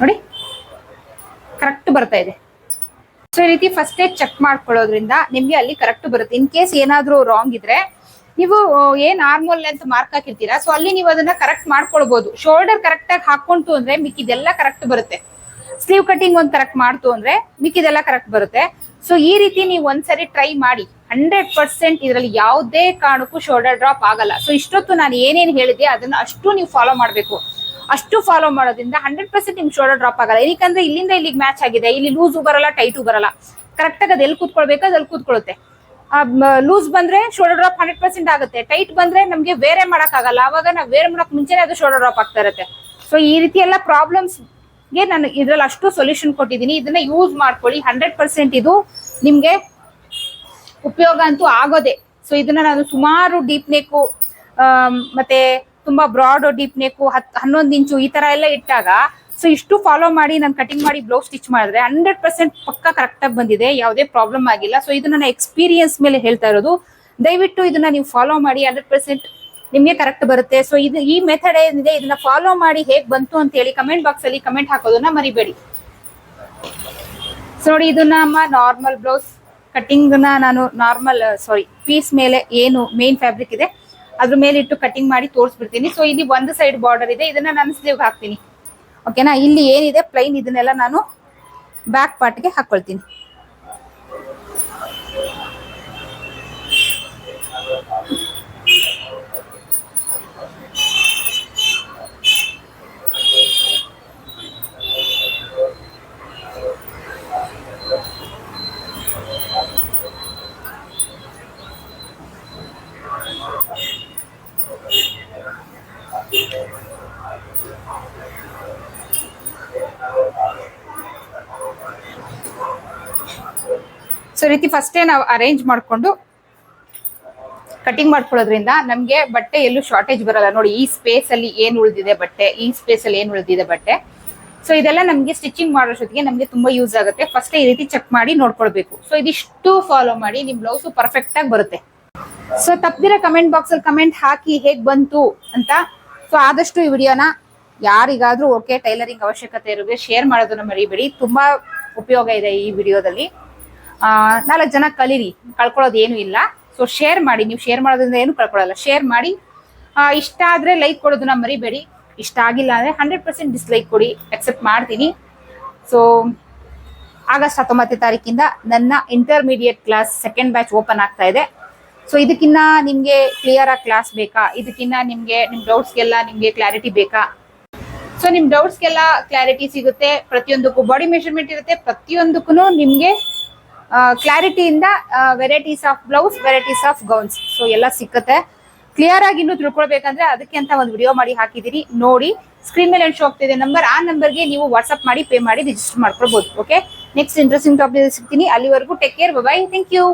ನೋಡಿ ಕರೆಕ್ಟ್ ಬರ್ತಾ ಇದೆ. ಸೊ ಈ ರೀತಿ ಫಸ್ಟ್ ಫಸ್ಟೇ ಚೆಕ್ ಮಾಡ್ಕೊಳ್ಳೋದ್ರಿಂದ ನಿಮಗೆ ಅಲ್ಲಿ ಕರೆಕ್ಟ್ ಬರುತ್ತೆ. ಇನ್ ಕೇಸ್ ಏನಾದ್ರೂ ರಾಂಗ್ ಇದ್ರೆ ನೀವು ಏನ್ ಆರ್ಮೋಲ್ ಲೆಂತ್ ಮಾರ್ಕ್ ಹಾಕಿರ್ತೀರಾ? ಸೊ ಅಲ್ಲಿ ನೀವು ಅದನ್ನ ಕರೆಕ್ಟ್ ಮಾಡ್ಕೊಳ್ಬಹುದು ಶೋಲ್ಡರ್ ಕರೆಕ್ಟ್ ಆಗಿ ಹಾಕೊಂತು ಅಂದ್ರೆ ಮಿಕ್ಕಿದೆಲ್ಲ ಕರೆಕ್ಟ್ ಬರುತ್ತೆ. ಸ್ಲೀವ್ ಕಟಿಂಗ್ ಒಂದ್ ಕರೆಕ್ಟ್ ಮಾಡ್ತು ಅಂದ್ರೆ ಮಿಕ್ಕಿದೆಲ್ಲ ಕರೆಕ್ಟ್ ಬರುತ್ತೆ. ಸೊ ಈ ರೀತಿ ನೀವು ಒಂದ್ಸರಿ ಟ್ರೈ ಮಾಡಿ. ಹಂಡ್ರೆಡ್ ಪರ್ಸೆಂಟ್ ಇದರಲ್ಲಿ ಯಾವುದೇ ಕಾರಣಕ್ಕೂ ಶೋಲ್ಡರ್ ಡ್ರಾಪ್ ಆಗಲ್ಲ. ಸೊ ಇಷ್ಟೊತ್ತು ನಾನು ಏನೇನು ಹೇಳಿದೆ ಅದನ್ನ ಅಷ್ಟು ನೀವು ಫಾಲೋ ಮಾಡಬೇಕು. ಅಷ್ಟು ಫಾಲೋ ಮಾಡೋದ್ರಿಂದ ಹಂಡ್ರೆಡ್ ಪರ್ಸೆಂಟ್ ನಿಮ್ ಶೋಲ್ಡರ್ ಡ್ರಾಪ್ ಆಗಲ್ಲ. ಏನಕ್ಕೆ ಇಲ್ಲಿಂದ ಇಲ್ಲಿಗೆ ಮ್ಯಾಚ್ ಆಗಿದೆ. ಇಲ್ಲಿ ಲೂಸು ಬರಲ್ಲ ಟೈಟು ಬರಲ್ಲ. ಕರೆಕ್ಟಾಗಿ ಅದು ಎಲ್ಲಿ ಕೂತ್ಕೊಳ್ಬೇಕು ಅದಲ್ಲಿ ಕೂತ್ಕೊಳ್ಳುತ್ತೆ ಲೂಸ್ ಬಂದ್ರೆ ಶೋಲ್ಡರ್ ಡ್ರಾಪ್ ಹಂಡ್ರೆಡ್ ಪರ್ಸೆಂಟ್ ಆಗುತ್ತೆ. ಟೈಟ್ ಬಂದ್ರೆ ನಮಗೆ ಬೇರೆ ಆಗಲ್ಲ. ಅವಾಗ ನಾವು ವೇರ್ ಮಾಡಕ್ ಮುಂಚೆನೆ ಅದು ಶೋಲ್ಡರ್ ಡ್ರಾಪ್ ಆಗ್ತಾ ಇರುತ್ತೆ. ಸೊ ಈ ರೀತಿ ಎಲ್ಲ ಪ್ರಾಬ್ಲಮ್ಸ್ಗೆ ನಾನು ಇದ್ರಲ್ಲಿ ಅಷ್ಟು ಸೊಲ್ಯೂಷನ್ ಕೊಟ್ಟಿದ್ದೀನಿ. ಇದನ್ನ ಯೂಸ್ ಮಾಡ್ಕೊಳ್ಳಿ. ಹಂಡ್ರೆಡ್ ಪರ್ಸೆಂಟ್ ಇದು ನಿಮ್ಗೆ ಉಪಯೋಗ ಅಂತೂ ಆಗೋದೆ. ಸೊ ಇದನ್ನ ನಾನು ಸುಮಾರು ಡೀಪ್ ನೆಕ್ಕು ಮತ್ತೆ ತುಂಬಾ ಬ್ರಾಡ್ ಡೀಪ್ ನೆಕ್ಕು ಹತ್, ಹನ್ನೊಂದು ಇಂಚು ಈ ತರ ಎಲ್ಲ ಇಟ್ಟಾಗ ಸೊ ಇಷ್ಟು ಫಾಲೋ ಮಾಡಿ, ನಾನು ಕಟಿಂಗ್ ಮಾಡಿ ಬ್ಲೌಸ್ ಸ್ಟಿಚ್ ಮಾಡಿದ್ರೆ ಹಂಡ್ರೆಡ್ ಪರ್ಸೆಂಟ್ ಪಕ್ಕ ಕರೆಕ್ಟ್ ಆಗಿ ಬಂದಿದೆ, ಯಾವುದೇ ಪ್ರಾಬ್ಲಮ್ ಆಗಿಲ್ಲ. ಸೊ ಇದು ನನ್ನ ಎಕ್ಸ್ಪೀರಿಯನ್ಸ್ ಮೇಲೆ ಹೇಳ್ತಾ ಇರೋದು. ದಯವಿಟ್ಟು ಇದನ್ನ ನೀವು ಫಾಲೋ ಮಾಡಿ ಹಂಡ್ರೆಡ್ ಪರ್ಸೆಂಟ್ ನಿಮಗೆ ಕರೆಕ್ಟ್ ಬರುತ್ತೆ. ಸೊ ಇದು ಈ ಮೆಥಡ್ ಏನಿದೆ, ಇದನ್ನ ಫಾಲೋ ಮಾಡಿ ಹೇಗೆ ಬಂತು ಅಂತ ಹೇಳಿ ಕಮೆಂಟ್ ಬಾಕ್ಸ್ ಅಲ್ಲಿ ಕಮೆಂಟ್ ಹಾಕೋದನ್ನ ಮರಿಬೇಡಿ. ಸೊ ನೋಡಿ ಇದು ನಮ್ಮ ನಾರ್ಮಲ್ ಬ್ಲೌಸ್ ಕಟಿಂಗ್ ನಾನು ನಾರ್ಮಲ್ ಸಾರಿ ಪೀಸ್ ಮೇಲೆ ಏನು ಮೇನ್ ಫ್ಯಾಬ್ರಿಕ್ ಇದೆ, ಅದ್ರ ಮೇಲೆ ಇಟ್ಟು ಕಟಿಂಗ್ ಮಾಡಿ ತೋರಿಸ್ಬಿಡ್ತೀನಿ. ಸೊ ಇಲ್ಲಿ ಒಂದು ಸೈಡ್ ಬಾರ್ಡರ್ ಇದೆ, ಇದನ್ನ ನಾನು ಸ್ಲೀವ್ ಹಾಕ್ತೀನಿ. ಓಕೆನಾ ಇಲ್ಲಿ ಏನಿದೆ? ಪ್ಲೈನ್ ಇದನ್ನೆಲ್ಲ ನಾನು ಬ್ಯಾಕ್ ಪಾರ್ಟ್ಗೆ ಹಾಕೊಳ್ತೀನಿ. ರೀತಿ ಫಸ್ಟೇ ನಾವು ಅರೇಂಜ್ ಮಾಡಿಕೊಂಡು ಕಟಿಂಗ್ ಮಾಡ್ಕೊಳ್ಳೋದ್ರಿಂದ ನಮಗೆ ಬಟ್ಟೆ ಎಲ್ಲೂ ಶಾರ್ಟೇಜ್ ಬರಲ್ಲ. ನೋಡಿ, ಈ ಸ್ಪೇಸ್ ಅಲ್ಲಿ ಏನ್ ಉಳಿದಿದೆ ಬಟ್ಟೆ, ಈ ಸ್ಪೇಸ್ ಅಲ್ಲಿ ಏನ್ ಉಳಿದಿದೆ ಬಟ್ಟೆ. ಸೊ ಇದೆಲ್ಲ ನಮಗೆ ಸ್ಟಿಚಿಂಗ್ ಮಾಡೋಷ್ಟೊತ್ತಿಗೆ ನಮಗೆ ತುಂಬಾ ಯೂಸ್ ಆಗುತ್ತೆ. ಫಸ್ಟ್ ಈ ರೀತಿ ಚೆಕ್ ಮಾಡಿ ನೋಡ್ಕೊಳ್ಬೇಕು. ಸೊ ಇದಿಷ್ಟು ಫಾಲೋ ಮಾಡಿ, ನಿಮ್ ಬ್ಲೌಸ್ ಪರ್ಫೆಕ್ಟ್ ಆಗಿ ಬರುತ್ತೆ. ಸೊ ತಪ್ಪದಿರ ಕಮೆಂಟ್ ಬಾಕ್ಸ್ ಅಲ್ಲಿ ಕಮೆಂಟ್ ಹಾಕಿ ಹೇಗ್ ಬಂತು ಅಂತ. ಸೊ ಆದಷ್ಟು ಈ ವಿಡಿಯೋನ ಯಾರಿಗಾದ್ರೂ ಓಕೆ ಟೈಲರಿಂಗ್ ಅವಶ್ಯಕತೆ ಇರೋರಿಗೆ ಶೇರ್ ಮಾಡೋದನ್ನ ಮರಿಬೇಡಿ. ತುಂಬಾ ಉಪಯೋಗ ಇದೆ ಈ ವಿಡಿಯೋದಲ್ಲಿ. ನಾಲ್ಕು ಜನ ಕಲೀರಿ, ಕಳ್ಕೊಳ್ಳೋದು ಏನು ಇಲ್ಲ. ಸೊ ಶೇರ್ ಮಾಡಿ, ನೀವು ಶೇರ್ ಮಾಡೋದ್ರಿಂದ ಏನು ಕಳ್ಕೊಳ್ಳಲ್ಲ. ಶೇರ್ ಮಾಡಿ ಇಷ್ಟ ಆದ್ರೆ ಲೈಕ್ ಕೊಡೋದನ್ನ ಮರಿಬೇಡಿ. ಇಷ್ಟ ಆಗಿಲ್ಲ ಅಂದ್ರೆ ಹಂಡ್ರೆಡ್ ಪರ್ಸೆಂಟ್ ಡಿಸ್ಲೈಕ್ ಕೊಡಿ ಅಕ್ಸೆಪ್ಟ್ ಮಾಡ್ತೀನಿ. ಸೊ ಆಗಸ್ಟ್ ಹತ್ತೊಂಬತ್ತನೇ ತಾರೀಕಿಂದ ನನ್ನ intermediate class second batch open ಆಗ್ತಾ ಇದೆ. ಸೊ ಇದಕ್ಕಿನ್ನ ನಿಮಗೆ ಕ್ಲಿಯರ್ ಆಗಿ ಕ್ಲಾಸ್ ಬೇಕಾ? ಇದಕ್ಕಿನ್ನ ನಿಮಗೆ ನಿಮ್ಮ ಡೌಟ್ಸ್ಗೆಲ್ಲ ನಿಮಗೆ ಕ್ಲಾರಿಟಿ ಬೇಕಾ? ಸೊ ನಿಮ್ಮ ಡೌಟ್ಸ್ಗೆಲ್ಲ ಕ್ಲಾರಿಟಿ ಸಿಗುತ್ತೆ. ಪ್ರತಿಯೊಂದಕ್ಕೂ ಬಾಡಿ ಮೆಷರ್ಮೆಂಟ್ ಇರುತ್ತೆ. ಪ್ರತಿಯೊಂದಕ್ಕೂ ನಿಮ್ಗೆ ಕ್ಲಾರಿಟಿಯಿಂದ varieties of blouse varieties of gowns so ಎಲ್ಲ ಸಿಕ್ಕತ್ತೆ. ಕ್ಲಿಯರ್ ಆಗಿ ಇನ್ನೂ ತಿಳ್ಕೊಳ್ಬೇಕಂದ್ರೆ ಅದಕ್ಕೆ ಅಂತ ಒಂದು ವಿಡಿಯೋ ಮಾಡಿ ಹಾಕಿದೀನಿ. ನೋಡಿ ಸ್ಕ್ರೀನ್ ಮೇಲೆ ಶೋ ಆಗ್ತಿದೆ ನಂಬರ್ ಆ ನಂಬರ್ಗೆ ನೀವು ವಾಟ್ಸ್ಆಪ್ ಮಾಡಿ ಪೇ ಮಾಡಿ ರಿಜಿಸ್ಟರ್ ಮಾಡ್ಕೊಳ್ಬಹುದು ಓಕೆ ನೆಕ್ಸ್ಟ್ ಇಂಟ್ರೆಸ್ಟಿಂಗ್ ಟಾಪಿಕ್ ಸಿಗ್ತೀನಿ. ಅಲ್ಲಿವರೆಗೂ take care bye thank you